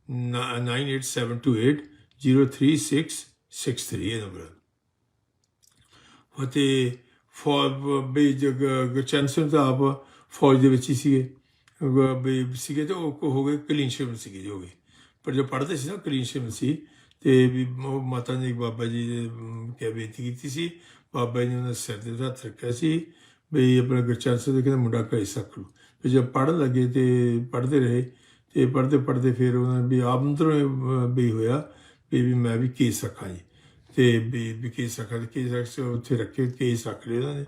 98728 03663 ਇਹ ਨੰਬਰ ਅਤੇ ਫੌਜ ਵੀ ਜਗ, ਗੁਰਚਰਨ ਸਿੰਘ ਤਾਂ ਆਪ ਫੌਜ ਦੇ ਵਿੱਚ ਹੀ ਸੀਗੇ। ਵੀ ਸੀਗੇ ਤੇ ਉਹ ਹੋ ਗਏ ਕਲੀਨ ਸ਼ੇਵਨ ਸੀਗੇ ਜੋ ਹੋ ਗਏ। ਪਰ ਜੋ ਪੜ੍ਹਦੇ ਸੀ ਨਾ ਕਲੀਨ ਸ਼ੇਵਨ ਸੀ ਤੇ ਵੀ ਉਹ ਮਾਤਾ ਜੀ ਬਾਬਾ ਜੀ ਦੇ ਕਿਆ ਬੇਨਤੀ ਕੀਤੀ ਸੀ ਬਾਬਾ ਜੀ ਨੇ ਉਹਨਾਂ ਦੇ ਸਿਰ ਦੇ ਹੱਥ ਰੱਖਿਆ ਸੀ ਵੀ ਆਪਣਾ ਗੁਰਚਰਨ ਸਿੰਘ ਦੇ ਕਹਿੰਦਾ ਮੁੰਡਾ ਕਹੀ ਸਕੂ ਤੇ ਜਦ ਪੜ੍ਹਨ ਲੱਗੇ ਤੇ ਪੜ੍ਹਦੇ ਰਹੇ ਤੇ ਪੜ੍ਹਦੇ ਪੜ੍ਹਦੇ ਫਿਰ ਉਹਨਾਂ ਨੇ ਵੀ ਆਪ ਅੰਦਰੋਂ ਇਹ, ਵੀ ਹੋਇਆ ਵੀ ਵੀ ਮੈਂ ਵੀ ਕੇਸ ਰੱਖਾਂ ਜੀ। ਤੇ ਵੀ ਵੀ ਕੇਸ ਰੱਖਾਂ ਤੇ ਕੇਸ ਰੱਖ ਉੱਥੇ ਰੱਖੇ ਕੇਸ ਰੱਖ ਲਏ ਉਹਨਾਂ ਨੇ।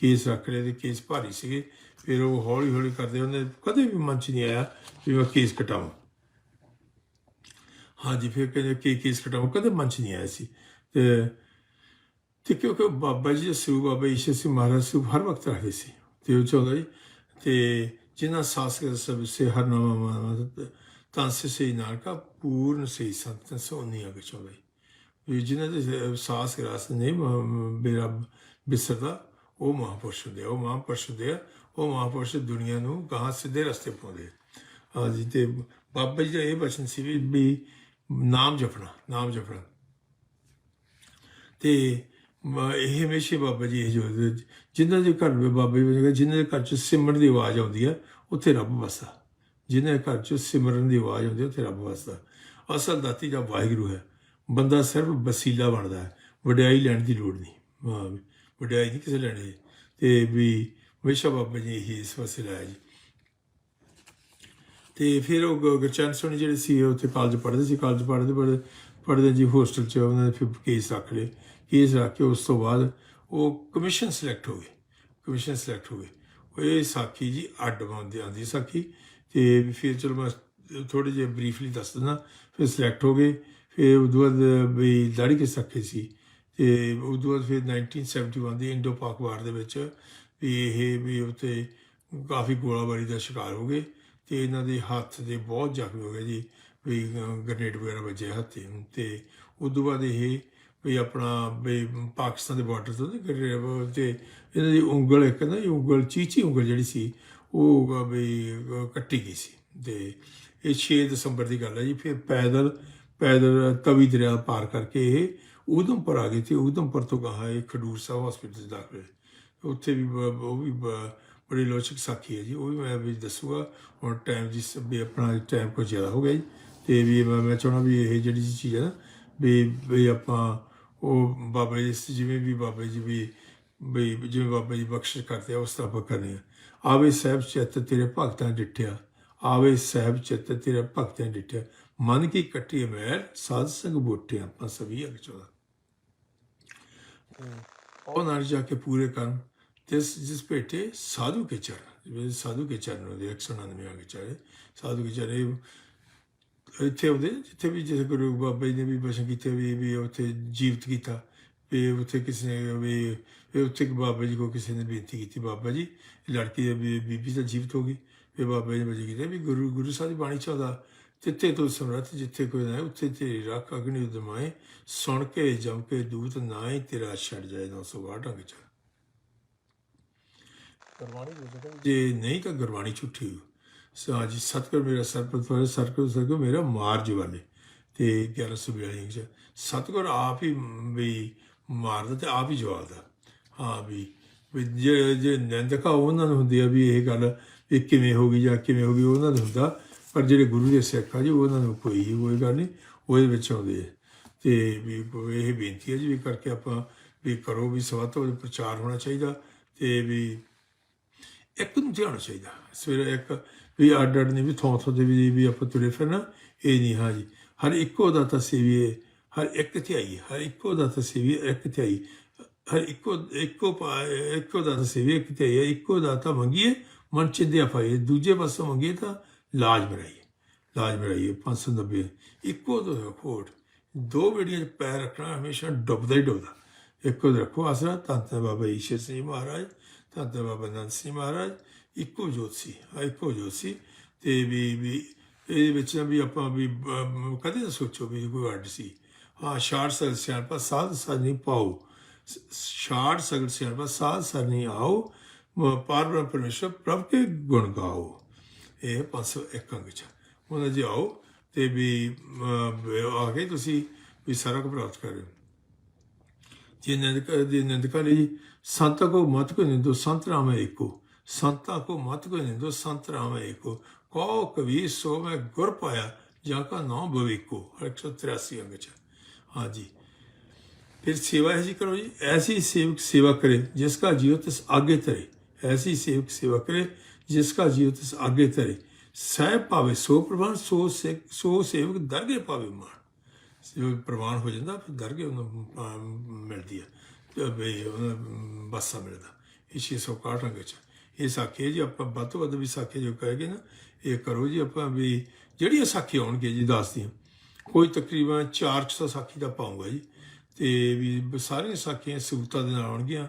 ਕੇਸ ਰੱਖ ਲਏ ਤੇ ਕੇਸ ਭਾਰੀ ਸੀਗੇ। ਫਿਰ ਉਹ ਹੌਲੀ ਹੌਲੀ ਕਰਦੇ ਉਹਨੇ ਕਦੇ ਵੀ ਮਨ ਚ ਨਹੀਂ ਆਇਆ ਵੀ ਮੈਂ ਕੇਸ ਕਟਾਵਾਂ। ਹਾਂਜੀ, ਫਿਰ ਕਹਿੰਦੇ ਕਿ ਕੇਸ ਕਟਾਵਾਂ। ਕਦੇ ਮਨ ਚ ਨਹੀਂ ਆਇਆ ਸੀ। ਤੇ ਤੇ ਕਿਉਂਕਿ ਬਾਬਾ ਜੀ ਸਰੂ ਬਾਬਾ ਈਸ਼ਰ ਸਿੰਘ ਮਹਾਰਾਜ ਸਰੂ ਹਰ ਵਕਤ ਰੱਖਦੇ ਸੀ। ਤੇ ਉਹ ਚਾਹੁੰਦਾ ਜੀ, ਤੇ ਜਿਨ੍ਹਾਂ ਸਾਸ ਕੇ ਸਭ ਸੇ ਹਰ ਨਾਮ ਤਾਂ ਸੇ ਸੇ ਨਾਨਕਾ ਪੂਰਨ ਸੇ ਸੰਤ ਸੋਨੀ ਅਗ ਚਾਹੁੰਦਾ ਜੀ। ਵੀ ਜਿਨ੍ਹਾਂ ਦੇ ਸਾਸ ਕੇ ਰਸ ਨੇ ਮੇਰਾ ਬਿਸਰਦਾ ਉਹ ਮਹਾਪੁਰਸ਼ ਹੁੰਦੇ ਆ। ਉਹ ਮਹਾਪੁਰਸ਼ ਹੁੰਦੇ ਆ। ਉਹ ਮਹਾਪੁਰਸ਼ ਦੁਨੀਆ ਨੂੰ ਕਹਾਂ ਸਿੱਧੇ ਰਸਤੇ ਪਾਉਂਦੇ। ਹਾਂਜੀ ਤੇ ਬਾਬਾ ਜੀ ਦਾ ਇਹ ਬਚਨ ਸੀ ਵੀ- ਨਾਮ ਜਪਣਾ ਨਾਮ ਜਪਣਾ। ਤੇ ਇਹ ਹਮੇਸ਼ਾ ਬਾਬਾ ਜੀ ਇਹ ਜੋ ਜਿਨ੍ਹਾਂ ਦੇ ਘਰ ਵਿੱਚ ਬਾਬਾ ਜੀ ਨੇ ਜਿਨ੍ਹਾਂ ਦੇ ਘਰ ਚ ਸਿਮਰਨ ਦੀ ਆਵਾਜ਼ ਆਉਂਦੀ ਹੈ ਉੱਥੇ ਰੱਬ ਵਸਦਾ। ਜਿਨ੍ਹਾਂ ਦੇ ਘਰ ਚ ਸਿਮਰਨ ਦੀ ਆਵਾਜ਼ ਆਉਂਦੀ ਆ, ਉੱਥੇ ਰੱਬ ਵਸਦਾ। ਅਸਲ ਦਾਤੀ ਦਾ ਵਾਹਿਗੁਰੂ ਹੈ। ਬੰਦਾ ਸਿਰਫ ਵਸੀਲਾ ਬਣਦਾ ਹੈ। ਵਡਿਆਈ ਲੈਣ ਦੀ ਲੋੜ ਨਹੀਂ। ਵਡਿਆਈ ਨਹੀਂ ਕਿਸੇ ਲੈਣੀ। ਤੇ ਵੀ ਹਮੇਸ਼ਾ ਬਾਬਾ ਜੀ ਹੀ ਇਸ ਵਸੀਲਾ ਹੈ ਜੀ। ਤੇ ਫਿਰ ਉਹ ਗੁ- ਗੁਰਚਰਨ ਸਿੰਘ ਜਿਹੜੇ ਸੀ ਉੱਥੇ ਕਾਲਜ ਪੜ੍ਹਦੇ ਸੀ। ਕਾਲਜ ਪੜ੍ਹਦੇ ਪੜ੍ਹਦੇ ਪੜ੍ਹਦੇ ਜੀ ਹੋਸਟਲ 'ਚ ਉਹਨਾਂ ਨੇ ਫਿਰ ਕੇਸ ਰੱਖ ਲਏ। ਕੇਸ ਰੱਖ ਕੇ ਉਸ ਤੋਂ ਬਾਅਦ ਉਹ ਕਮਿਸ਼ਨ ਸਿਲੈਕਟ ਹੋ ਗਏ। ਕਮਿਸ਼ਨ ਸਿਲੈਕਟ ਹੋ ਗਏ। ਉਹ ਇਹ ਸਾਖੀ ਜੀ ਅੱਡ ਬੰਦੇ ਆਂਦੀ ਸਾਖੀ। ਤੇ ਫਿਰ ਚਲੋ ਮੈਂ ਥੋੜੇ ਜਿਹਾ ਬਰੀਫਲੀ ਦੱਸ ਦਿੰਦਾ। ਫਿਰ ਸਿਲੈਕਟ ਹੋ ਗਏ। ਫਿਰ ਉਦੋਂ ਬਾਅਦ ਵੀ ਦਾੜੀ ਕੇ ਸੱਕੇ ਸੀ। ਤੇ ਉਦੋਂ ਬਾਅਦ ਫਿਰ 1971 ਦੀ ਇੰਡੋ ਪਾਕ ਵਾਰ ਦੇ ਵਿੱਚ ਇਹ ਵੀ ਉੱਤੇ ਕਾਫੀ ਗੋਲਾਬਾਰੀ ਦਾ ਸ਼ਿਕਾਰ ਹੋ ਗਏ ਤੇ ਇਹਨਾਂ ਦੇ ਹੱਥ ਦੇ ਬਹੁਤ ਜ਼ਖਮੀ ਹੋ ਗਏ ਜੀ, ਵੀ ਗ੍ਰਨੇਡ ਵਗੈਰਾ ਵੱਜੇ ਹੱਥੇ ਤੇ ਉਦੋਂ ਬਾਅਦ ਇਹ ਵੀ ਆਪਣਾ ਵੀ ਪਾਕਿਸਤਾਨ ਦੇ ਬਾਰਡਰ ਤੋਂ ਨਾ ਗ੍ਰਨੇਡ ਤੇ ਇਹਨਾਂ ਦੀ ਉਂਗਲ ਇੱਕ ਨਾ ਉਂਗਲ, ਚੀਚੀ ਉਂਗਲ ਜਿਹੜੀ ਸੀ, ਉਹ ਵੀ ਕੱਟੀ ਗਈ ਸੀ ਤੇ ਇਹ 6 ਦਸੰਬਰ ਦੀ ਗੱਲ ਹੈ ਜੀ, ਫਿਰ ਪੈਦਲ ਪੈਦਲ ਤਵੀ ਦਰਿਆ ਪਾਰ ਕਰਕੇ ਇਹ ਉਧਮਪੁਰ ਆ ਗਏ ਤੇ ਉਧਮਪੁਰ ਤੋਂ ਕਹਾ ਇਹ ਖਡੂਰ ਸਾਹਿਬ ਹਸਪੀਟਲ 'ਚ ਦਾਖਲ ਹੋਏ। ਉੱਥੇ ਵੀ ਉਹ ਵੀ ਬ- ਬੜੀ ਲੋਚਕ ਸਾਖੀ ਹੈ ਜੀ, ਉਹ ਵੀ ਮੈਂ ਵੀ ਦੱਸੂਗਾ। ਹੁਣ ਟਾਈਮ ਜੀ ਵੀ ਆਪਣਾ ਟਾਈਮ ਕੋ ਜ਼ਿਆਦਾ ਹੋ ਗਿਆ ਜੀ। ਤੇ ਵੀ ਮੈਂ ਮੈਂ ਚਾਹਣਾ ਵੀ ਇਹ ਜਿਹੜੀ ਚੀਜ਼ ਹੈ ਨਾ, ਵੀ ਵੀ ਆਪਾਂ ਉਹ ਬਾਬਾ ਜੀ ਜਿਵੇਂ ਵੀ ਬਾਬਾ ਜੀ ਵੀ ਵੀ ਜਿਵੇਂ ਬਾਬਾ ਜੀ ਬਖਸ਼ਿਸ਼ ਕਰਦੇ ਆ ਉਸ ਤਰ੍ਹਾਂ ਆਪਾਂ ਕਰਨੀ ਆ ਆਵੇ ਸਹਿਬ ਚਿੱਤ ਤੇਰੇ ਭਗਤਾਂ ਡਿੱਠਿਆ, ਆਵੇ ਸਹਿਬ ਚਿੱਤ ਤੇਰੇ ਭਗਤਾਂ ਡਿੱਠਿਆ। ਮਨ ਕੀ ਕੱਟੀ ਮੈਲ ਸਾਧ ਸੰਗ ਬੋਟੇ ਆਪਾਂ ਸਭੀ ਅਗ ਚੋਦਾ ਉਹ ਨਾਲ ਜਾ ਕੇ ਪੂਰੇ ਕਰਨ। ਜਿਸ ਜਿਸ ਭੇਟੇ ਸਾਧੂ ਕੇ ਚਰਨ, ਜਿਵੇਂ ਸਾਧੂ ਕੇ ਚਰਨ ਹੁੰਦੇ 199 ਆ ਕੇ ਚਾਹੇ ਸਾਧੂ ਕੇ ਚਰਨ ਇੱਥੇ ਆਉਂਦੇ, ਜਿੱਥੇ ਵੀ ਜਿਸ ਗੁਰੂ ਬਾਬਾ ਜੀ ਨੇ ਵੀ ਬਸ਼ਨ ਕੀਤੇ, ਵੀ ਵੀ ਉੱਥੇ ਜੀਵਤ ਕੀਤਾ, ਵੀ ਉੱਥੇ ਕਿਸੇ ਨੇ, ਵੀ ਵੀ ਉੱਥੇ ਬਾਬਾ ਜੀ ਕੋ ਕਿਸੇ ਨੇ ਬੇਨਤੀ ਕੀਤੀ, ਬਾਬਾ ਜੀ, ਲੜਕੀ ਦੀ ਬੀ- ਬੀਬੀ ਤਾਂ ਜੀਵਤ ਹੋ ਗਈ, ਵੀ ਬਾਬਾ ਜੀ ਨੇ ਬਜੀ ਕੀਤਾ, ਵੀ ਗੁਰੂ ਗੁਰੂ ਸਾਹਿਬ ਦੀ ਬਾਣੀ ਚਾਹਦਾ ਜਿੱਥੇ ਤੂੰ ਸਮਰੱਥ, ਜਿੱਥੇ ਕੋਈ ਨਾ ਉੱਥੇ ਤੇਰੀ ਰੱਖ ਅਗਨੀ ਉਦਮਾਏ, ਸੁਣ ਕੇ ਜਮ ਕੇ ਦੂਤ ਨਾਏ ਤੇਰਾ ਛੱਡ ਜਾਏ 908 ਅੰਗ ਚ ਗੁਰਬਾਣੀ ਬੋਲਦਾ ਜੇ ਨਹੀਂ ਤਾਂ ਗੁਰਬਾਣੀ ਝੂਠੀ। ਹੋ ਸੋ ਸਤਿਗੁਰ ਮੇਰਾ ਸਰਪਤ ਹੋਏ ਸਤਿਗੁਰ ਮੇਰਾ ਮਾਰ ਜਵਾਨੇ। ਤੇ 1142 ਚ ਸਤਿਗੁਰ ਆਪ ਹੀ ਵੀ ਮਾਰਦਾ ਤੇ ਆਪ ਹੀ ਜਵਾਲਦਾ। ਹਾਂ ਵੀ ਜੇ ਜੇ ਨਿੰਦਕਾ ਉਹਨਾਂ ਨੂੰ ਹੁੰਦੀ ਆ ਵੀ ਇਹ ਗੱਲ ਇਹ ਕਿਵੇਂ ਹੋ ਗਈ ਜਾਂ ਕਿਵੇਂ ਹੋ ਗਈ, ਉਹਨਾਂ ਨੂੰ ਹੁੰਦਾ। ਪਰ ਜਿਹੜੇ ਗੁਰੂ ਦੇ ਸਿੱਖ ਆ ਜੀ, ਉਹਨਾਂ ਨੂੰ ਕੋਈ ਕੋਈ ਗੱਲ ਨਹੀਂ, ਉਹਦੇ ਵਿੱਚ ਆਉਂਦੇ ਆ। ਤੇ ਵੀ ਇਹ ਬੇਨਤੀ ਹੈ ਜੀ ਵੀ ਕਰਕੇ ਆਪਾਂ ਵੀ ਕਰੋ ਵੀ ਸਵਾ ਤੋਂ ਪ੍ਰਚਾਰ ਹੋਣਾ ਚਾਹੀਦਾ। ਤੇ ਵੀ ਇੱਕ ਨੂੰ ਧਿਆਨ ਚਾਹੀਦਾ। ਸਵੇਰੇ ਇੱਕ ਵੀ ਅੱਡ ਅੱਡ ਨਹੀਂ ਵੀ ਥੋਂ ਥੋਂ ਦੇ ਵੀ ਵੀ ਆਪਾਂ ਤੁਰੇ ਫਿਰਨਾ, ਇਹ ਨਹੀਂ, ਹਾਂ ਜੀ। ਹਰ ਇੱਕੋ ਦਾ ਤਾਂ ਸੇਵੀਏ, ਹਰ ਇੱਕ ਧਿਆਈ, ਹਰ ਇੱਕੋ ਦਾ ਤਾਂ ਸੇਵੀਏ, ਇੱਕ ਧਿਆਈ। ਹਰ ਇੱਕੋ ਇੱਕੋ ਪਾ- ਇੱਕੋ ਦਾ ਤਾਂ ਸੇਵੀਏ, ਇੱਕ ਧਿਆਈ ਇੱਕੋ ਦਾ ਤਾਂ ਮੰਗੀਏ, ਮਨ ਚਿੰਦਿਆ ਪਾਈਏ। ਦੂਜੇ ਪਾਸੋਂ ਮੰਗੀਏ ਤਾਂ ਲਾਜ ਮਰਾਈਏ ਲਾਜ ਮਰਾਈਏ 590 ਇੱਕੋ ਦਾ ਖੋਟ। ਦੋ ਬੇੜੀਆਂ 'ਚ ਪੈਰ ਰੱਖਣਾ ਹਮੇਸ਼ਾ ਡੁੱਬਦਾ ਹੀ ਡੁੱਬਦਾ। ਇੱਕੋ ਦਾ ਰੱਖੋ ਆਸਰਾ ਤਾਂ ਤਾਂ ਬਾਬਾ ਈਸ਼ਰ ਸਿੰਘ ਮਹਾਰਾਜ। ਤਾਂ ਬਾਬਾ ਨੰਦ ਸਿੰਘ ਮਹਾਰਾਜ, ਇੱਕੋ ਜੋਤ ਸੀ ਆ ਇੱਕੋ ਜੋਤ ਸੀ। ਤੇ ਵੀ ਵੀ ਇਹਦੇ ਵਿੱਚ ਨਾ ਵੀ ਆਪਾਂ ਵੀ ਕਦੇ ਨਾ ਸੋਚੋ ਵੀ ਕੋਈ ਅੱਡ ਸੀ। ਹਾਂ ਸ਼ਾਰ ਸਰ ਸਿਆਣਪਾ, ਸਾਧ ਸਾਧ ਪਾਓ। ਸ਼ਾਰ ਸਗਲ ਸਿਆਣਪਾ, ਸਾਧ ਸਾਧ ਆਓ। ਮ- ਪਰਮੇਸ਼ਰ ਪ੍ਰਭ ਕੇ ਗੁਣ ਗਾਓ। ਇਹ 501 ਅੰਗ ਚ। ਉਹਨਾਂ ਜੀ ਆਓ ਤੇ ਵੀ ਆ ਕੇ ਤੁਸੀਂ ਵੀ ਸਾਰਾ ਕੁ ਪ੍ਰਾਪਤ ਕਰਿਓ ਜੇ ਨਿੰਦਕ ਜੇ ਨਿੰਦਕਾਂ ਲਈ ਸੰਤ ਕੋ ਮਤ ਕੋ ਨਿੰਦੋ ਸੰਤ ਰਾਮ ਏਕੋ। ਸੰਤਾ ਕੋ ਮਤ ਕੋ ਨਿੰਦੋ ਸੰਤ ਰਾਮ ਏਕੋ। ਕੋ ਕਵੀ ਸੋ ਮੈਂ ਗੁਰ ਪਾਇਆ, ਜਾਂ ਕਾ ਨਾਮ ਬਵੇਕੋ 183 ਅੰਗ ਚ। ਹਾਂਜੀ ਫਿਰ ਸੇਵਾ ਐਸੀ ਕਰੋ ਜੀ। ਐਸੀ ਸੇਵਕ ਸੇਵਾ ਕਰੇ, ਜਿਸ ਕਾ ਜੀਵ ਤਿਸ ਆਗੇ ਤਰੇ। ਐਸੀ ਸੇਵਕ ਸੇਵਾ ਕਰੇ, ਜਿਸ ਕਾ ਜੀਵ ਤਿਸ ਆਗੇ ਤਰੇ। ਸਹਿ ਪਾਵੇ ਸੋ ਪ੍ਰਵਾਨ, ਸੋ ਸੋ ਸੇਵਕ ਦਰਗੇ ਪਾਵੇ ਮਾਣ ਸੇਵਕ ਪ੍ਰਵਾਨ ਹੋ ਜਾਂਦਾ, ਫਿਰ ਦਰਗੇ ਉਹਨੂੰ ਮਿਲਦੀ ਹੈ ਬੱਸਾ ਮਿਲਦਾ ਇਹ 661 ਅੰਗ ਚ ਇਹ ਸਾਖੀ ਜੀ, ਆਪਾਂ ਵੱਧ ਤੋਂ ਵੱਧ ਵੀ ਸਾਖੀ ਜੋ ਕਹੇਗੇ ਨਾ, ਇਹ ਕਰੋ ਜੀ ਆਪਾਂ ਵੀ ਜਿਹੜੀਆਂ ਸਾਖੀ ਆਉਣਗੇ ਜੀ ਦੱਸਦੀਆਂ ਕੋਈ ਤਕਰੀਬਨ 400 ਸਾਖੀ ਦਾ ਪਾਉਂਗਾ ਜੀ। ਤੇ ਵੀ ਸਾਰੀਆਂ ਸਾਖੀਆਂ ਸਹੂਲਤਾਂ ਦੇ ਨਾਲ ਆਉਣਗੀਆਂ।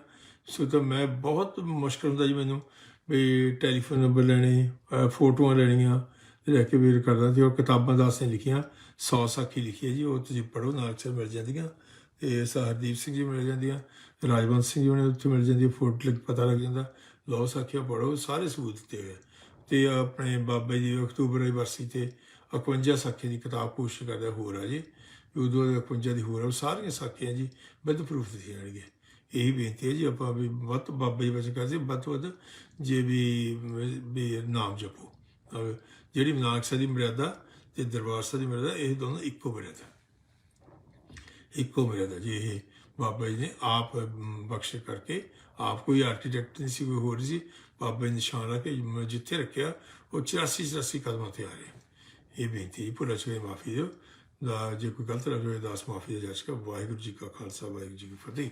ਸੋ ਤਾਂ ਮੈਂ ਬਹੁਤ ਮੁਸ਼ਕਲ ਹੁੰਦਾ ਜੀ ਮੈਨੂੰ ਵੀ ਟੈਲੀਫੋਨ ਨੰਬਰ ਲੈਣੇ ਫੋਟੋਆਂ ਲੈਣੀਆਂ, ਲੈ ਕੇ ਵੀਰ ਕਰਦਾ ਸੀ ਉਹ ਕਿਤਾਬਾਂ ਦਾਸ ਨੇ ਲਿਖੀਆਂ। 100 ਸਾਖੀ ਲਿਖੀ ਹੈ ਜੀ, ਉਹ ਤੁਸੀਂ ਪੜੋ ਨਾਲ ਚ ਮਿਲ ਜਾਂਦੀਆਂ। ਤੇ ਹਰਦੀਪ ਸਿੰਘ ਜੀ ਮਿਲ ਜਾਂਦੀਆਂ ਰਾਜਵੰਤ ਸਿੰਘ ਜੀ ਨੇ ਉੱਥੇ ਮਿਲ ਜਾਂਦੀ ਫੋਟੋ ਲਿਖ ਪਤਾ ਲੱਗ ਜਾਂਦਾ। ਲਓ ਸਾਖੀਆਂ ਪੜੋ ਸਾਰੇ ਸਬੂਤ ਦਿੱਤੇ ਹੋਏ ਆ। ਤੇ ਆਪਣੇ ਬਾਬਾ ਜੀ ਅਕਤੂਬਰ ਯੂਨੀਵਰਸਿਟੀ ਤੇ 51 ਸਾਖੀਆਂ ਦੀ ਕਿਤਾਬ ਕੋਸ਼ਿਸ਼ ਕਰਦਾ ਹੋਰ ਆ ਜੀ। ਉਦੋਂ ਦੇ 51 ਦੀ ਹੋਰ ਆ, ਉਹ ਸਾਰੀਆਂ ਸਾਖੀਆਂ ਜੀ ਵਿਦ ਪ੍ਰੂਫ ਦਿੱਤੀਆਂ ਜਾਣਗੀਆਂ। ਇਹੀ ਬੇਨਤੀ ਹੈ ਜੀ, ਆਪਾਂ ਵੀ ਵੱਧ ਤੋਂ ਬਾਬੇ ਜੀ ਵਚਨ ਕਰਦੇ, ਵੱਧ ਤੋਂ ਵੱਧ ਜੇ ਵੀ ਵੀ ਨਾਮ ਜਪੋ। ਜਿਹੜੀ ਨਾਨਕ ਸਾਹਿਬ ਦੀ ਮਰਿਆਦਾ ਤੇ ਦਰਬਾਰ ਸਾਹਿਬ ਦੀ ਮਰਿਆਦਾ, ਇਹ ਦੋਨੋਂ ਇੱਕੋ ਮਰਿਆਦਾ। ਇੱਕੋ ਮਰਿਆਦਾ ਜੀ ਇਹ ਬਾਬਾ ਜੀ ਨੇ ਆਪ ਬਖਸ਼ ਕਰਕੇ ਆਪ ਕੋਈ ਆਰਕੀਟੈਕਟ ਨਹੀਂ ਸੀ, ਕੋਈ ਹੋਰ ਸੀ। ਬਾਬਾ ਜੀ ਨਿਸ਼ਾਨ ਰੱਖ ਕੇ ਜਿੱਥੇ ਰੱਖਿਆ, ਉਹ 84 84 ਕਦਮਾਂ ਤੇ ਆ ਰਿਹਾ। ਇਹ ਬੇਨਤੀ ਭੁੱਲ ਚੁਕੇ ਮਾਫੀ ਦਿਓ। ਦਾ ਜੇ ਕੋਈ ਗਲਤ ਲੱਗੇ ਦਾਸ ਮਾਫੀ ਦਾ ਜਾਚ ਵਾਹਿਗੁਰੂ ਜੀ ਕਾ ਖਾਲਸਾ, ਵਾਹਿਗੁਰੂ ਜੀ ਕੀ ਫਤਿਹ।